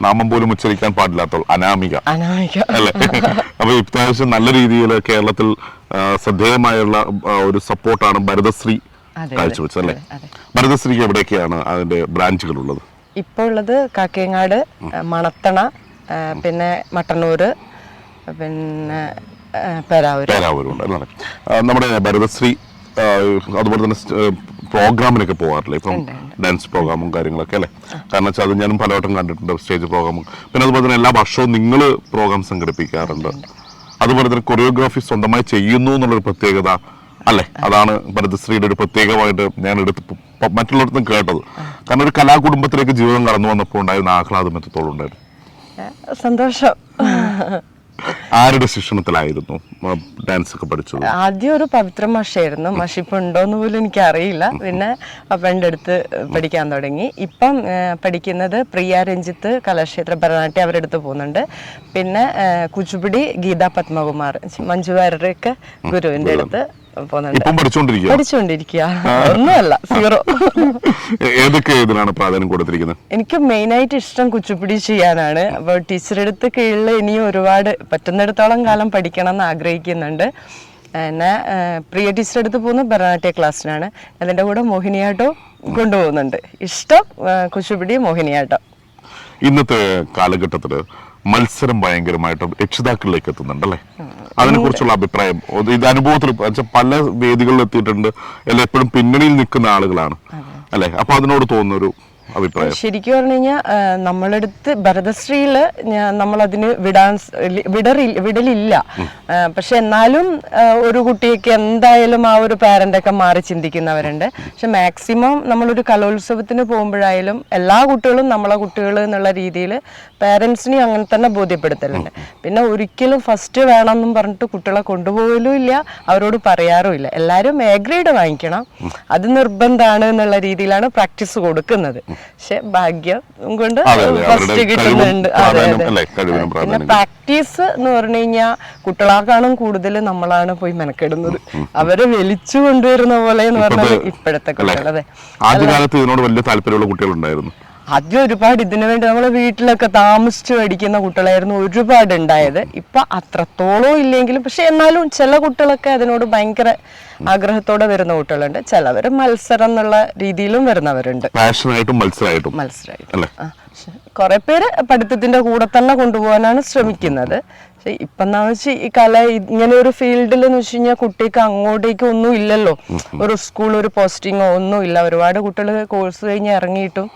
നാമം പോലും ഉച്ചരിക്കാൻ പാടില്ലാത്ത അനാമിക. അനാമിക. അല്ലേ? അപ്പൊ ഇപ്രാവശ്യം നല്ല രീതിയിൽ കേരളത്തിൽ ശ്രദ്ധേയമായുള്ള ഒരു സപ്പോർട്ടാണ് ഭരതശ്രീ കാഴ്ചവെച്ചത് അല്ലേ. ഭരതശ്രീക്ക് എവിടെയൊക്കെയാണ് അതിന്റെ ബ്രാഞ്ചുകൾ ഉള്ളത് ഇപ്പോൾ ഉള്ളത് കാക്കയങ്ങാട് മണത്തണ പിന്നെ മട്ടന്നൂർ പിന്നെ പേരാവൂർ പേരാവൂര്. പേരാവൂരുണ്ട് നമ്മുടെ ഭരതശ്രീ അതുപോലെ തന്നെ പ്രോഗ്രാമിനൊക്കെ പോകാറില്ലേ? ഇപ്പം ഡാൻസ് പ്രോഗ്രാമും കാര്യങ്ങളൊക്കെ അല്ലേ? കാരണം വെച്ചാൽ അത് ഞാനും പലവട്ടം കണ്ടിട്ടുണ്ട് സ്റ്റേജ് പ്രോഗ്രാമും പിന്നെ അതുപോലെ തന്നെ എല്ലാ വർഷവും നിങ്ങൾ പ്രോഗ്രാം സംഘടിപ്പിക്കാറുണ്ട്. അതുപോലെ തന്നെ കൊറിയോഗ്രാഫി സ്വന്തമായി ചെയ്യുന്നു എന്നുള്ളൊരു പ്രത്യേകത അല്ലേ? അതാണ് ഭരതശ്രീയുടെ ഒരു പ്രത്യേകമായിട്ട് ഞാൻ എടുത്ത് മറ്റുള്ളിടത്തും കേട്ടത്. കാരണം ഒരു കലാകുടുംബത്തിലേക്ക് ജീവിതം കടന്നു വന്നപ്പോൾ ഉണ്ടായിരുന്ന ആഹ്ലാദം എത്രത്തോളം ഉണ്ടായിരുന്നു? സന്തോഷം. ആരുടെ ശിക്ഷണത്തിലായിരുന്നു? ഡാൻസ് ഒക്കെ പഠിച്ചത്? ആദ്യം ഒരു പവിത്ര മാഷായിരുന്നു. മാഷ് ഇപ്പൊ ഉണ്ടോന്ന് പോലും എനിക്ക് അറിയില്ല പിന്നെ പപ്പന്റെ അടുത്ത് പഠിക്കാൻ തുടങ്ങി. ഇപ്പം പഠിക്കുന്നത് പ്രിയ രഞ്ജിത്ത് കലാക്ഷേത്ര ഭരതനാട്യം അവരുടെ അടുത്ത് പോകുന്നുണ്ട്. പിന്നെ കുച്ചുപിടി ഗീത പത്മകുമാർ മഞ്ജു ഗുരുവിന്റെ അടുത്ത് പോകുന്നുണ്ട് ഇപ്പം പഠിച്ചുകൊണ്ടിരിക്കുക ഒന്നുമല്ല സീറോ. ഏതൊക്കെ ഇതിനാണ് പ്രാധാന്യം കൊടുത്തിരിക്കുന്നത്? എനിക്ക് മെയിനായിട്ട് ഇഷ്ടം കുച്ചുപിടി ചെയ്യാനാണ്. അപ്പോൾ ടീച്ചറെടുത്ത് കീഴിൽ ഇനിയും ഒരുപാട് പറ്റുന്നിടത്തോളം കാലം പഠിക്കണം എന്ന് ആഗ്രഹിക്കുന്നുണ്ട്. എന്നെ പ്രിയ ടീച്ചറുടെ അടുത്ത് പോകുന്ന ഭരതനാട്യ ക്ലാസ്സിനാണ്. അതിന്റെ കൂടെ മോഹിനിയാട്ടവും കൊണ്ടുപോകുന്നുണ്ട്. ഇഷ്ടം കുച്ചുപിടി മോഹിനിയാട്ടം. ഇന്നത്തെ കാലഘട്ടത്തിൽ മത്സരം ഭയങ്കരമായിട്ട് രക്ഷിതാക്കളിലേക്ക് എത്തുന്നുണ്ടല്ലേ അതിനെ കുറിച്ചുള്ള അഭിപ്രായം ഇത് അനുഭവത്തിൽ പല വേദികളിൽ എത്തിയിട്ടുണ്ട്. എല്ലാം എപ്പോഴും പിന്നണിയിൽ നിൽക്കുന്ന ആളുകളാണ്. അല്ലെ? അപ്പൊ അതിനോട് തോന്നുന്ന ഒരു അഭിപ്രായം. ശരിക്കും പറഞ്ഞു കഴിഞ്ഞാൽ നമ്മളെടുത്ത് ഭരതശ്രീയിൽ ഞാൻ നമ്മളതിന് വിടാൻ വിടറി വിടലില്ല. പക്ഷെ എന്നാലും ഒരു കുട്ടിയൊക്കെ എന്തായാലും ആ ഒരു പാരന്റൊക്കെ മാറി ചിന്തിക്കുന്നവരുണ്ട്. പക്ഷെ മാക്സിമം നമ്മളൊരു കലോത്സവത്തിന് പോകുമ്പോഴായാലും എല്ലാ കുട്ടികളും നമ്മളെ കുട്ടികൾ എന്നുള്ള രീതിയിൽ പാരൻസിനെയും അങ്ങനെ തന്നെ ബോധ്യപ്പെടുത്തലുണ്ട്. പിന്നെ ഒരിക്കലും ഫസ്റ്റ് വേണമെന്നും പറഞ്ഞിട്ട് കുട്ടികളെ കൊണ്ടുപോകലും ഇല്ല. അവരോട് പറയാറും ഇല്ല. എല്ലാവരും എ ഗ്രേഡ് വാങ്ങിക്കണം. അത് നിർബന്ധമാണ് എന്നുള്ള രീതിയിലാണ് പ്രാക്ടീസ് കൊടുക്കുന്നത്. പക്ഷെ ഭാഗ്യം കൊണ്ട്. ഫസ്റ്റ് കിട്ടുന്നുണ്ട്. അതെ അതെ. പിന്നെ പ്രാക്ടീസ് എന്ന് പറഞ്ഞു കഴിഞ്ഞാൽ കുട്ടികളാക്കാളും കൂടുതൽ നമ്മളാണ് പോയി മെനക്കെടുന്നത്. അവരെ വലിച്ചു കൊണ്ടുവരുന്ന പോലെ എന്ന് പറഞ്ഞാൽ ഇപ്പോഴത്തെ കുട്ടികൾ അതെ. ആദ്യകാലത്ത് ഇതിനോട് വലിയ താല്പര്യമുള്ള കുട്ടികളുണ്ടായിരുന്നു. ആദ്യം ഒരുപാട് ഇതിനു വേണ്ടി നമ്മളെ വീട്ടിലൊക്കെ താമസിച്ച് പഠിക്കുന്ന കുട്ടികളായിരുന്നു ഒരുപാട് ഉണ്ടായത്. ഇപ്പൊ അത്രത്തോളം ഇല്ലെങ്കിലും പക്ഷെ എന്നാലും ചില കുട്ടികളൊക്കെ അതിനോട് ഭയങ്കര ആഗ്രഹത്തോടെ വരുന്ന കുട്ടികളുണ്ട്. ചിലവർ മത്സരം എന്നുള്ള രീതിയിലും വരുന്നവരുണ്ട്. പാഷനായിട്ടും മത്സരമായിട്ടും മത്സരമായിട്ട് കുറെ പേര് പഠിത്തത്തിന്റെ കൂടെ തന്നെ കൊണ്ടുപോകാനാണ് ശ്രമിക്കുന്നത്. പക്ഷെ ഇപ്പം എന്താ വെച്ചാൽ ഈ കല ഇങ്ങനെ ഒരു ഫീൽഡിൽ എന്ന് വെച്ച് കഴിഞ്ഞാൽ കുട്ടിക്ക് അങ്ങോട്ടേക്ക് ഒന്നും ഇല്ലല്ലോ. ഒരു സ്കൂൾ ഒരു പോസ്റ്റിങ്ങോ ഒന്നും ഇല്ല. ഒരുപാട് കുട്ടികൾ കോഴ്സ് കഴിഞ്ഞ് ഇറങ്ങിയിട്ടും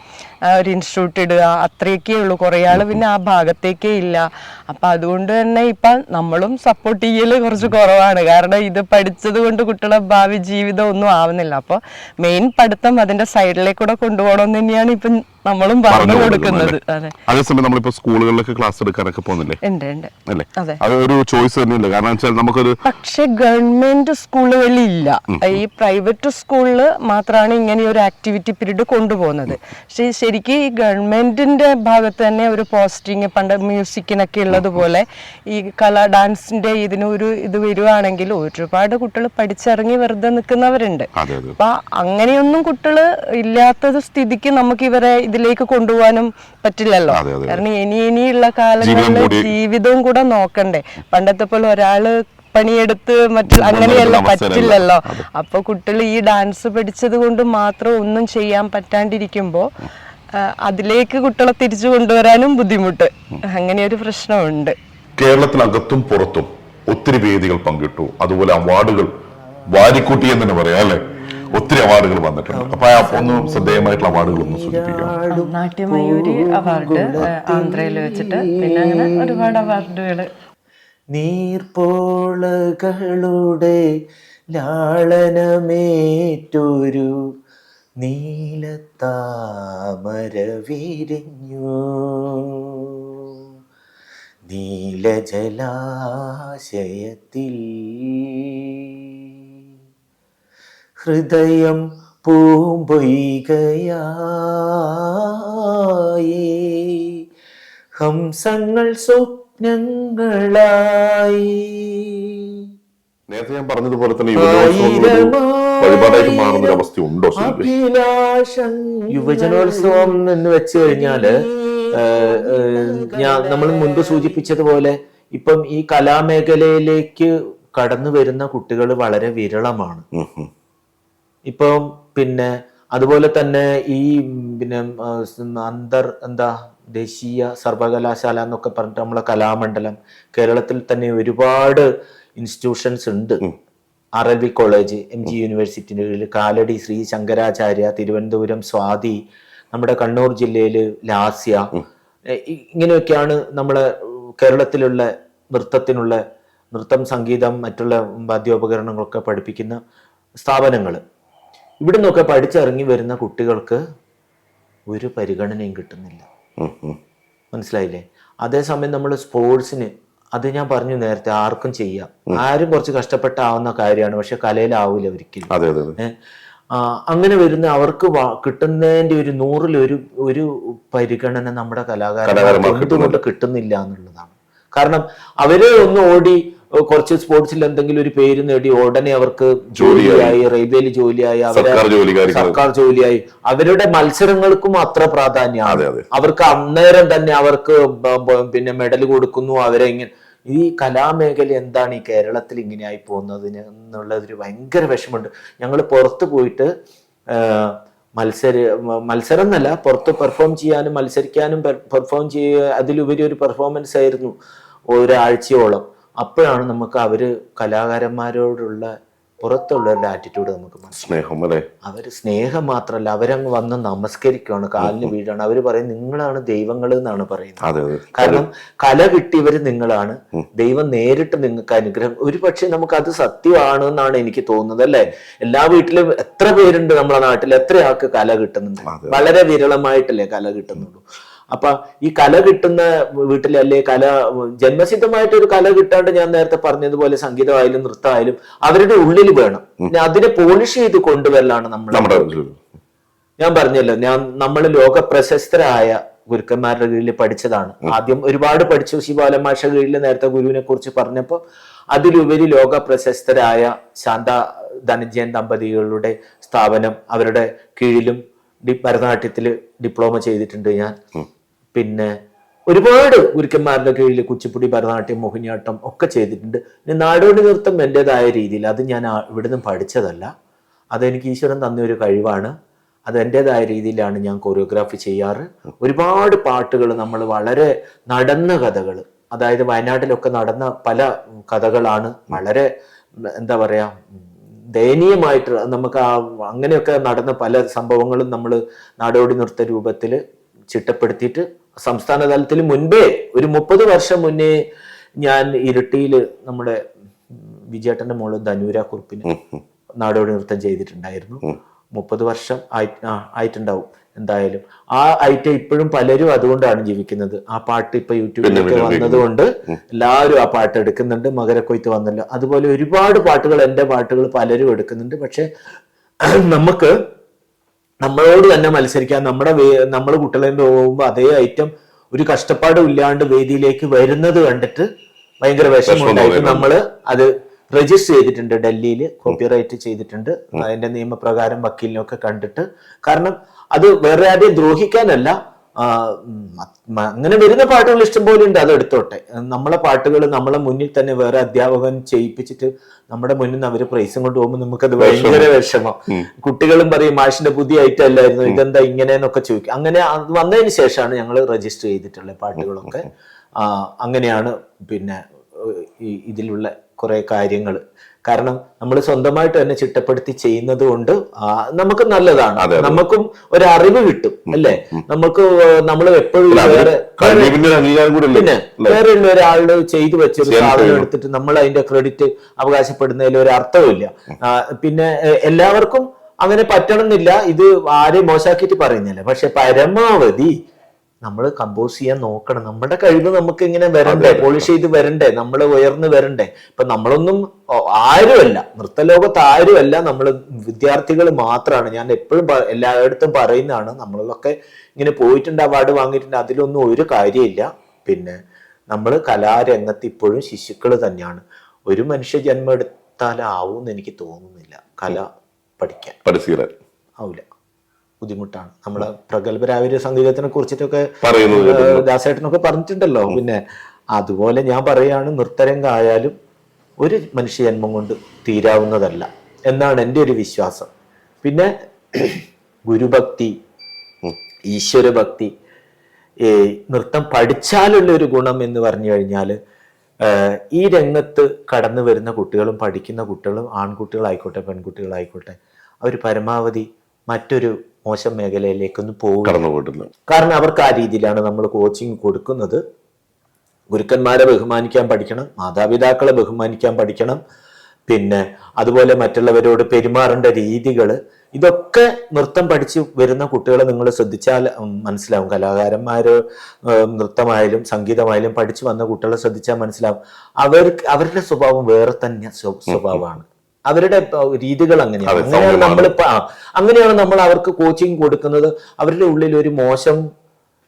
ഒരു ഇൻസ്റ്റിറ്റ്യൂട്ട് ഇടുക അത്രയൊക്കെ ഉള്ളൂ. കുറേ ആൾ പിന്നെ ആ ഭാഗത്തേക്കേ ഇല്ല. അപ്പൊ അതുകൊണ്ട് തന്നെ ഇപ്പം നമ്മളും സപ്പോർട്ട് ചെയ്യൽ കുറച്ച് കുറവാണ്. കാരണം ഇത് പഠിച്ചത് കൊണ്ട് കുട്ടികളെ ഭാവി ജീവിതം ഒന്നും ആവുന്നില്ല. അപ്പോൾ മെയിൻ പഠിത്തം അതിന്റെ സൈഡിലേക്കൂടെ കൊണ്ടുപോകണം തന്നെയാണ് ഇപ്പം നമ്മളും പറഞ്ഞു കൊടുക്കുന്നത്. അതെ. അതേസമയം നമ്മളിപ്പോ സ്കൂളുകളിലൊക്കെ ക്ലാസ് എടുക്കാനൊക്കെ പോകുന്നില്ലേ? ഉണ്ട് ഉണ്ട്. അല്ലേ. അത്. ഒരു ചോയ്സ് തന്നെയല്ല കാരണം വെച്ചാൽ നമുക്കൊരു പക്ഷെ ഗവൺമെന്റ് സ്കൂളുകളിൽ ഇല്ല. ഈ പ്രൈവറ്റ് സ്കൂളിൽ മാത്രമാണ് ഇങ്ങനെ ഒരു ആക്ടിവിറ്റി പീരീഡ് കൊണ്ടുപോകുന്നത്. പക്ഷെ ശരിക്കും ഈ ഗവൺമെന്റിന്റെ ഭാഗത്ത് തന്നെ ഒരു പോസ്റ്റിംഗ് പണ്ട് മ്യൂസിക്കിനൊക്കെ ഉള്ളതുപോലെ ഈ കല ഡാൻസിന്റെ ഇതിന് ഒരു ഇത് വരുവാണെങ്കിൽ ഒരുപാട് കുട്ടികൾ പഠിച്ചിറങ്ങി വെറുതെ നിൽക്കുന്നവരുണ്ട്. അപ്പൊ അങ്ങനെയൊന്നും കുട്ടികൾ ഇല്ലാത്തത് സ്ഥിതിക്ക് നമുക്ക് ഇവരെ ഇതിലേക്ക് കൊണ്ടുപോകാനും പറ്റില്ലല്ലോ. കാരണം ഇനി ഇനിയുള്ള കാലങ്ങളിൽ ജീവിതവും കൂടെ നോക്കണ്ടേ. പണ്ടത്തെ പോലെ ഒരാൾ പണിയെടുത്ത് മറ്റു അങ്ങനെയല്ല പറ്റില്ലല്ലോ. അപ്പൊ കുട്ടികൾ ഈ ഡാൻസ് പഠിച്ചത് കൊണ്ട് മാത്രം ഒന്നും ചെയ്യാൻ പറ്റാണ്ടിരിക്കുമ്പോ ആ, അതിലേക്ക് കുട്ടികളെ തിരിച്ചു കൊണ്ടുവരാനും ബുദ്ധിമുട്ട്. അങ്ങനെ ഒരു പ്രശ്നമുണ്ട്. കേരളത്തിനകത്തും പുറത്തും ഒത്തിരി വേദികൾ പങ്കിട്ടു. അതുപോലെ അവാർഡുകൾ വാരിക്കൂട്ടി എന്ന് തന്നെ പറയാം അല്ലെ? ഒത്തിരി അവാർഡുകൾ വന്നിട്ടുണ്ട്. അപ്പൊ ആ ഒന്ന് ശ്രദ്ധേയമായിട്ടുള്ള അവാർഡുകൾ ഒന്ന് സൂചിപ്പിക്കാം നാട്യമയൂരി അവാർഡ് ആന്ധ്രയിൽ വെച്ചിട്ട് പിന്നെ അങ്ങനെ ഒരുപാട് അവാർഡുകൾ. നീർപോളകളുടെ ലാളനമേറ്റൊരു നീലത്താമര വിരിഞ്ഞു നീലജലാശയത്തിൽ ഹൃദയം പൂമ്പൊയ്കയായി. ഹംസങ്ങൾ സ്വപ്നങ്ങളായി. നേരത്തെ ഞാൻ പറഞ്ഞതുപോലെ തന്നെ വഴിപാടായിട്ട് മാറുന്ന അവസ്ഥ ഉണ്ടോ യുവജനോത്സവം എന്ന് വെച്ച് കഴിഞ്ഞാൽ ഞാൻ നമ്മൾ മുൻപ് സൂചിപ്പിച്ചതുപോലെ ഇപ്പം ഈ കലാമേഖലയിലേക്ക് കടന്നു വരുന്ന കുട്ടികൾ വളരെ വിരളമാണ്. ഇപ്പം പിന്നെ അതുപോലെ തന്നെ ഈ പിന്നെ അന്തർ എന്താ ദേശീയ സർവകലാശാല എന്നൊക്കെ പറഞ്ഞിട്ട് നമ്മളെ കലാമണ്ഡലം കേരളത്തിൽ തന്നെ ഒരുപാട് ഇൻസ്റ്റിറ്റ്യൂഷൻസ് ഉണ്ട്. വി കോളേജ് എം ജി യൂണിവേഴ്സിറ്റിന്റെ കീഴിൽ കാലടി ശ്രീ ശങ്കരാചാര്യ തിരുവനന്തപുരം സ്വാതി നമ്മുടെ കണ്ണൂർ ജില്ലയിൽ ലാസ്യ. ഇങ്ങനെയൊക്കെയാണ് നമ്മളെ കേരളത്തിലുള്ള നൃത്തത്തിനുള്ള നൃത്തം സംഗീതം മറ്റുള്ള വാദ്യോപകരണങ്ങളൊക്കെ പഠിപ്പിക്കുന്ന സ്ഥാപനങ്ങൾ ഇവിടെ നിന്നൊക്കെ പഠിച്ചിറങ്ങി വരുന്ന കുട്ടികൾക്ക് ഒരു പരിഗണനയും കിട്ടുന്നില്ല. മനസ്സിലായില്ലേ? അതേസമയം നമ്മൾ സ്പോർട്സിന് അത് ഞാൻ പറഞ്ഞു നേരത്തെ ആർക്കും ചെയ്യാം. ആരും കുറച്ച് കഷ്ടപ്പെട്ടാവുന്ന കാര്യമാണ് പക്ഷെ കലയിൽ ആവില്ല ഒരിക്കലും അങ്ങനെ വരുന്ന അവർക്ക് കിട്ടുന്നതിന്റെ ഒരു നൂറിൽ ഒരു ഒരു പരിഗണന നമ്മുടെ കലാകാരന്മാർക്ക് എന്തുകൊണ്ട് കിട്ടുന്നില്ല എന്നുള്ളതാണ്. കാരണം അവരെ ഒന്ന് ഓടി കുറച്ച് സ്പോർട്സിൽ എന്തെങ്കിലും ഒരു പേര് നേടി ഉടനെ അവർക്ക് ജോലിയായി. റെയിൽവേയിൽ ജോലിയായി അവരെ സർക്കാർ ജോലിയായി. അവരുടെ മത്സരങ്ങൾക്കും അത്ര പ്രാധാന്യമാണ്. അവർക്ക് അന്നേരം തന്നെ അവർക്ക് പിന്നെ മെഡൽ കൊടുക്കുന്നു അവരെ ഇങ്ങനെ ഈ കലാമേഖല എന്താണ് ഈ കേരളത്തിൽ ഇങ്ങനെയായി പോകുന്നതിന് എന്നുള്ളതൊരു ഭയങ്കര വിഷമമുണ്ട്. ഞങ്ങൾ പുറത്ത് പോയിട്ട് മത്സര മത്സരം എന്നല്ല പുറത്ത് പെർഫോം ചെയ്യാനും മത്സരിക്കാനും പെർഫോം ചെയ്യുക അതിലുപരി ഒരു പെർഫോമൻസ് ആയിരുന്നു ഒരാഴ്ചയോളം. അപ്പോഴാണ് നമുക്ക് അവർ കലാകാരന്മാരോടുള്ള പുറത്തുള്ള ഒരു ആറ്റിറ്റ്യൂഡ് നമുക്ക് സ്നേഹം അല്ലെ? അവർ സ്നേഹം മാത്രമല്ല അവരങ്ങ് വന്ന് നമസ്കരിക്കുകയാണ് കാലിന് വീഴാണ്. അവർ പറയും നിങ്ങളാണ് ദൈവങ്ങൾ എന്നാണ് പറയുന്നത്. കാരണം കല കിട്ടിയവര് നിങ്ങളാണ്. ദൈവം നേരിട്ട് നിങ്ങൾക്ക് അനുഗ്രഹം. ഒരു പക്ഷെ നമുക്ക് അത് സത്യമാണ് എന്നാണ് എനിക്ക് തോന്നുന്നത് അല്ലെ? എല്ലാ വീട്ടിലും എത്ര പേരുണ്ട് നമ്മുടെ നാട്ടിൽ? എത്ര ആൾക്ക് കല കിട്ടുന്നുണ്ട്? വളരെ വിരളമായിട്ടല്ലേ കല കിട്ടുന്നുള്ളൂ. അപ്പൊ ഈ കല കിട്ടുന്ന വീട്ടിലെ അല്ലെ കല ജന്മസിദ്ധമായിട്ട് ഒരു കല കിട്ടാണ്ട് ഞാൻ നേരത്തെ പറഞ്ഞതുപോലെ സംഗീതമായാലും നൃത്തമായാലും അവരുടെ ഉള്ളിൽ വേണം. അതിനെ പോളിഷ് ചെയ്ത് കൊണ്ടുവരലാണ് നമ്മൾ ഞാൻ പറഞ്ഞല്ലോ ഞാൻ നമ്മൾ ലോക പ്രശസ്തരായ ഗുരുക്കന്മാരുടെ കീഴിൽ പഠിച്ചതാണ്. ആദ്യം ഒരുപാട് പഠിച്ചു. ശിവാലം മാഷ കീഴിൽ നേരത്തെ ഗുരുവിനെ കുറിച്ച് പറഞ്ഞപ്പോൾ അതിലുപരി ലോക പ്രശസ്തരായ ശാന്ത ധനഞ്ജയൻ ദമ്പതികളുടെ സ്ഥാപനം അവരുടെ കീഴിലും ഡി ഭരതനാട്യത്തിൽ ഡിപ്ലോമ ചെയ്തിട്ടുണ്ട് ഞാൻ. പിന്നെ ഒരുപാട് ഗുരുക്കന്മാരുടെ കീഴിൽ കുച്ചിപ്പുടി ഭരതനാട്യം മോഹിനിയാട്ടം ഒക്കെ ചെയ്തിട്ടുണ്ട്. പിന്നെ നാടോടി നൃത്തം എന്റെതായ രീതിയിൽ അത് ഞാൻ ഇവിടുന്ന് പഠിച്ചതല്ല. അതെനിക്ക് ഈശ്വരൻ തന്ന ഒരു കഴിവാണ്. അത് എന്റെതായ രീതിയിലാണ് ഞാൻ കൊറിയോഗ്രാഫി ചെയ്യാറ്. ഒരുപാട് പാട്ടുകൾ നമ്മൾ വളരെ നടന്ന കഥകൾ അതായത് വയനാട്ടിലൊക്കെ നടന്ന പല കഥകളാണ് വളരെ എന്താ പറയാ ദയനീയമായിട്ട് നമുക്ക് ആ അങ്ങനെയൊക്കെ നടന്ന പല സംഭവങ്ങളും നമ്മൾ നാടോടി നൃത്ത രൂപത്തിൽ ചിട്ടപ്പെടുത്തിയിട്ട് സംസ്ഥാന തലത്തിൽ മുൻപേ ഒരു മുപ്പത് വർഷം മുന്നേ ഞാൻ ഇരിട്ടിയിൽ നമ്മുടെ വിജയേട്ടന്റെ മോൾ ധനൂര കുറിപ്പിന് നാടോടി നൃത്തം ചെയ്തിട്ടുണ്ടായിരുന്നു. മുപ്പത് വർഷം ആയി ആയിട്ടുണ്ടാവും എന്തായാലും. ആ ഐറ്റം ഇപ്പോഴും പലരും അതുകൊണ്ടാണ് ജീവിക്കുന്നത്. ആ പാട്ട് ഇപ്പൊ യൂട്യൂബിലൊക്കെ വന്നതുകൊണ്ട് എല്ലാവരും ആ പാട്ട് എടുക്കുന്നുണ്ട്. മകരക്കൊയ്ത്ത് വന്നല്ലോ. അതുപോലെ ഒരുപാട് പാട്ടുകൾ എന്റെ പാട്ടുകൾ പലരും എടുക്കുന്നുണ്ട്. പക്ഷെ നമുക്ക് നമ്മളോട് തന്നെ മത്സരിക്കാൻ നമ്മുടെ നമ്മൾ കുട്ടികളെ പോകുമ്പോൾ അതേ ഐറ്റം ഒരു കഷ്ടപ്പാടും ഇല്ലാണ്ട് വേദിയിലേക്ക് വരുന്നത് കണ്ടിട്ട് ഭയങ്കര വിഷമമുണ്ടായിട്ട് നമ്മൾ അത് രജിസ്റ്റർ ചെയ്തിട്ടുണ്ട്. ഡൽഹിയിൽ കോപ്പിറൈറ്റ് ചെയ്തിട്ടുണ്ട്. അതിന്റെ നിയമപ്രകാരം വക്കീലിനൊക്കെ കണ്ടിട്ട്. കാരണം അത് വേറെ ആരെയും ദ്രോഹിക്കാനല്ല. അങ്ങനെ വരുന്ന പാട്ടുകൾ ഇഷ്ടംപോലെ ഉണ്ട് അത് എടുത്തോട്ടെ. നമ്മളെ പാട്ടുകൾ നമ്മളെ മുന്നിൽ തന്നെ വേറെ അധ്യാപകൻ ചെയ്യിപ്പിച്ചിട്ട് നമ്മുടെ മുന്നിൽ നിന്ന് അവർ പ്രൈസും കൊണ്ട് പോകുമ്പോൾ നമുക്കത് ഭയങ്കര വിഷമം. കുട്ടികളും പറയും മാഷിന്റെ പുതിയ ഐറ്റം അല്ലായിരുന്നു ഇതെന്താ ഇങ്ങനെയെന്നൊക്കെ ചോദിക്കും. അങ്ങനെ അത് വന്നതിന് ശേഷമാണ് ഞങ്ങൾ രജിസ്റ്റർ ചെയ്തിട്ടുള്ള പാട്ടുകളൊക്കെ. അങ്ങനെയാണ് പിന്നെ ഇതിലുള്ള കുറെ കാര്യങ്ങൾ കാരണം നമ്മൾ സ്വന്തമായിട്ട് തന്നെ ചിട്ടപ്പെടുത്തി ചെയ്യുന്നത് കൊണ്ട് നമുക്ക് നല്ലതാണ്. നമുക്കും ഒരു അറിവ് കിട്ടും അല്ലേ? നമുക്ക് നമ്മൾ എപ്പോഴും പിന്നെ അല്ലേ? വേറെ ഉള്ള ഒരാളുടെ ചെയ്തു ചെയ്യാൻ സാധനം എടുത്തിട്ട് നമ്മൾ അതിന്റെ ക്രെഡിറ്റ് അവകാശപ്പെടുന്നതിൽ ഒരു അർത്ഥമില്ല പിന്നെ എല്ലാവർക്കും അങ്ങനെ പറ്റണമെന്നില്ല. ഇത് ആരെയും മോശമാക്കിയിട്ട് പറയുന്നില്ല. പക്ഷെ പരമാവധി നമ്മൾ കമ്പോസ് ചെയ്യാൻ നോക്കണം. നമ്മുടെ കഴിവ് നമുക്ക് ഇങ്ങനെ വരണ്ടേ പോളിഷ് ചെയ്ത് വരണ്ടേ നമ്മൾ ഉയർന്നു വരണ്ടേ. ഇപ്പൊ നമ്മളൊന്നും ആരുമല്ല. നൃത്തലോകത്ത് ആരുമല്ല. നമ്മൾ വിദ്യാർത്ഥികൾ മാത്രമാണ് ഞാൻ എപ്പോഴും എല്ലായിടത്തും പറയുന്നതാണ് നമ്മളൊക്കെ ഇങ്ങനെ പോയിട്ടുണ്ട് അവാർഡ് വാങ്ങിയിട്ടുണ്ട് അതിലൊന്നും ഒരു കാര്യമില്ല. പിന്നെ നമ്മൾ കലാരംഗത്ത് ഇപ്പോഴും ശിശുക്കൾ തന്നെയാണ്. ഒരു മനുഷ്യ ജന്മം എടുത്താലാവും എന്ന് എനിക്ക് തോന്നുന്നില്ല. കല പഠിക്കാൻ. ആവില്ല ബുദ്ധിമുട്ടാണ്. നമ്മളെ പ്രഗത്ഭരായ സംഗീതത്തിനെ കുറിച്ചിട്ടൊക്കെ ദാസേട്ടനൊക്കെ പറഞ്ഞിട്ടുണ്ടല്ലോ. പിന്നെ അതുപോലെ ഞാൻ പറയുകയാണ് നൃത്തരംഗമായാലും ഒരു മനുഷ്യജന്മം കൊണ്ട് തീരാവുന്നതല്ല എന്നാണ് എന്റെ ഒരു വിശ്വാസം. പിന്നെ ഗുരുഭക്തി ഈശ്വരഭക്തി ഈ നൃത്തം പഠിച്ചാലുള്ള ഒരു ഗുണം എന്ന് പറഞ്ഞു കഴിഞ്ഞാൽ ഈ രംഗത്ത് കടന്നു വരുന്ന കുട്ടികളും പഠിക്കുന്ന കുട്ടികളും ആൺകുട്ടികളായിക്കോട്ടെ പെൺകുട്ടികളായിക്കോട്ടെ അവർ പരമാവധി മറ്റൊരു മോശം മേഖലയിലേക്കൊന്നും പോകും കടന്നു പോയിട്ടില്ല കാരണം അവർക്ക് ആ രീതിയിലാണ് നമ്മൾ കോച്ചിങ് കൊടുക്കുന്നത്. ഗുരുക്കന്മാരെ ബഹുമാനിക്കാൻ പഠിക്കണം മാതാപിതാക്കളെ ബഹുമാനിക്കാൻ പഠിക്കണം. പിന്നെ അതുപോലെ മറ്റുള്ളവരോട് പെരുമാറേണ്ട രീതികൾ ഇതൊക്കെ നൃത്തം പഠിച്ചു വരുന്ന കുട്ടികളെ നിങ്ങൾ ശ്രദ്ധിച്ചാൽ മനസ്സിലാവും. കലാകാരന്മാർ നൃത്തമായാലും സംഗീതമായാലും പഠിച്ചു വന്ന കുട്ടികളെ ശ്രദ്ധിച്ചാൽ മനസ്സിലാവും. അവർ അവരുടെ സ്വഭാവം വേറെ തന്നെ സ്വ- സ്വഭാവമാണ്. അവരുടെ രീതികൾ അങ്ങനെയാണ്. അങ്ങനെയാണ് നമ്മളിപ്പോ അങ്ങനെയാണ് നമ്മൾ അവർക്ക് കോച്ചിങ് കൊടുക്കുന്നത്. അവരുടെ ഉള്ളിൽ ഒരു മോശം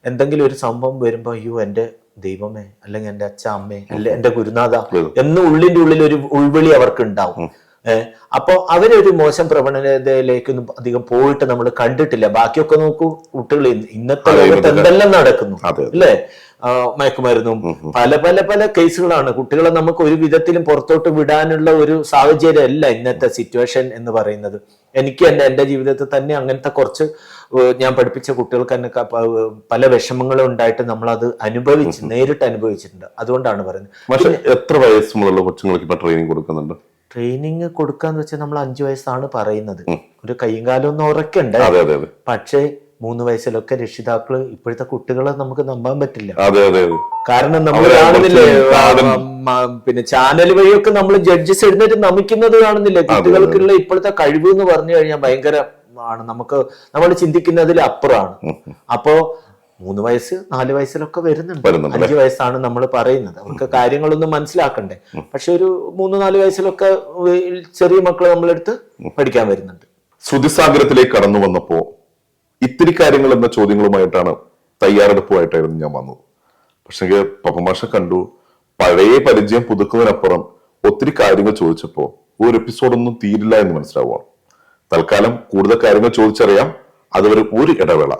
എന്തെങ്കിലും ഒരു സംഭവം വരുമ്പോ അയ്യോ എന്റെ ദൈവമേ അല്ലെങ്കിൽ എന്റെ അച്ഛ അമ്മേ അല്ലെ എന്റെ ഗുരുനാഥ എന്ന് ഉള്ളിന്റെ ഉള്ളിൽ ഒരു ഉൾവിളി അവർക്ക് ഉണ്ടാവും ഏഹ് അപ്പൊ അവരൊരു മോശം പ്രവണതയിലേക്കൊന്നും അധികം പോയിട്ട് നമ്മൾ കണ്ടിട്ടില്ല. ബാക്കിയൊക്കെ നോക്കൂ കുട്ടികൾ ഇന്നത്തെ ലോകത്ത് എന്തെല്ലാം നടക്കുന്നു അല്ലെ? മയക്കുമരുന്നും പല പല പല കേസുകളാണ്. കുട്ടികളെ നമുക്ക് ഒരു വിധത്തിലും പുറത്തോട്ട് വിടാനുള്ള ഒരു സാഹചര്യം അല്ല ഇന്നത്തെ സിറ്റുവേഷൻ എന്ന് പറയുന്നത്. എനിക്ക് തന്നെ എന്റെ ജീവിതത്തിൽ തന്നെ അങ്ങനത്തെ കുറച്ച് ഞാൻ പഠിപ്പിച്ച കുട്ടികൾക്ക് തന്നെ പല വിഷമങ്ങളും ഉണ്ടായിട്ട് നമ്മൾ അത് അനുഭവിച്ച് നേരിട്ട് അനുഭവിച്ചിട്ടുണ്ട്. അതുകൊണ്ടാണ് പറയുന്നത്. പക്ഷേ എത്ര വയസ്സ് മുതലുള്ള കൊച്ചുങ്ങൾക്ക് ഇപ്പൊ ട്രെയിനിങ് കൊടുക്കുന്നുണ്ട്? ട്രെയിനിങ് കൊടുക്കാന്ന് വെച്ചാൽ നമ്മൾ അഞ്ചു വയസ്സാണ് പറയുന്നത്. ഒരു കൈയും കാലം ഒന്നും ഉറക്കെ അതെ അതെ അതെ. പക്ഷേ മൂന്ന് വയസ്സിലൊക്കെ രക്ഷിതാക്കൾ ഇപ്പോഴത്തെ കുട്ടികളെ നമുക്ക് നമ്പാൻ പറ്റില്ല. കാരണം നമ്മൾ കാണുന്നില്ലേ പിന്നെ ചാനൽ വഴിയൊക്കെ നമ്മൾ ജഡ്ജസ് എഴുന്നേറ്റ് നമിക്കുന്നത് കാണുന്നില്ലേ? കുട്ടികൾക്കുള്ള ഇപ്പോഴത്തെ കഴിവ് എന്ന് പറഞ്ഞു കഴിഞ്ഞാൽ ഭയങ്കര ആണ്. നമുക്ക് നമ്മൾ ചിന്തിക്കുന്നതിൽ അപ്പുറമാണ് അപ്പോ മൂന്ന് വയസ്സ് നാല് വയസ്സിലൊക്കെ വരുന്നുണ്ട്. അഞ്ച് വയസ്സാണ് നമ്മൾ പറയുന്നത്. അവർക്ക് കാര്യങ്ങളൊന്നും മനസ്സിലാക്കണ്ടേ. പക്ഷെ ഒരു മൂന്ന് നാല് വയസ്സിലൊക്കെ ചെറിയ മക്കളെ നമ്മളെടുത്ത് പഠിക്കാൻ വരുന്നുണ്ട്. ശ്രുതിസാഗരത്തിലേക്ക് കടന്നു വന്നപ്പോ ഇത്തിരി കാര്യങ്ങൾ എന്ന ചോദ്യങ്ങളുമായിട്ടാണ് തയ്യാറെടുപ്പുമായിട്ടായിരുന്നു ഞാൻ വന്നത്. പക്ഷേ പപ്പമാഷ കണ്ടു പഴയ പരിചയം പുതുക്കുന്നതിനപ്പുറം ഒത്തിരി കാര്യങ്ങൾ ചോദിച്ചപ്പോ ഒരു എപ്പിസോഡൊന്നും തീരില്ല എന്ന് മനസ്സിലാവുകയാണ് തൽക്കാലം കൂടുതൽ കാര്യങ്ങൾ ചോദിച്ചറിയാം. അതുവരെ ഒരു ഇടവേള.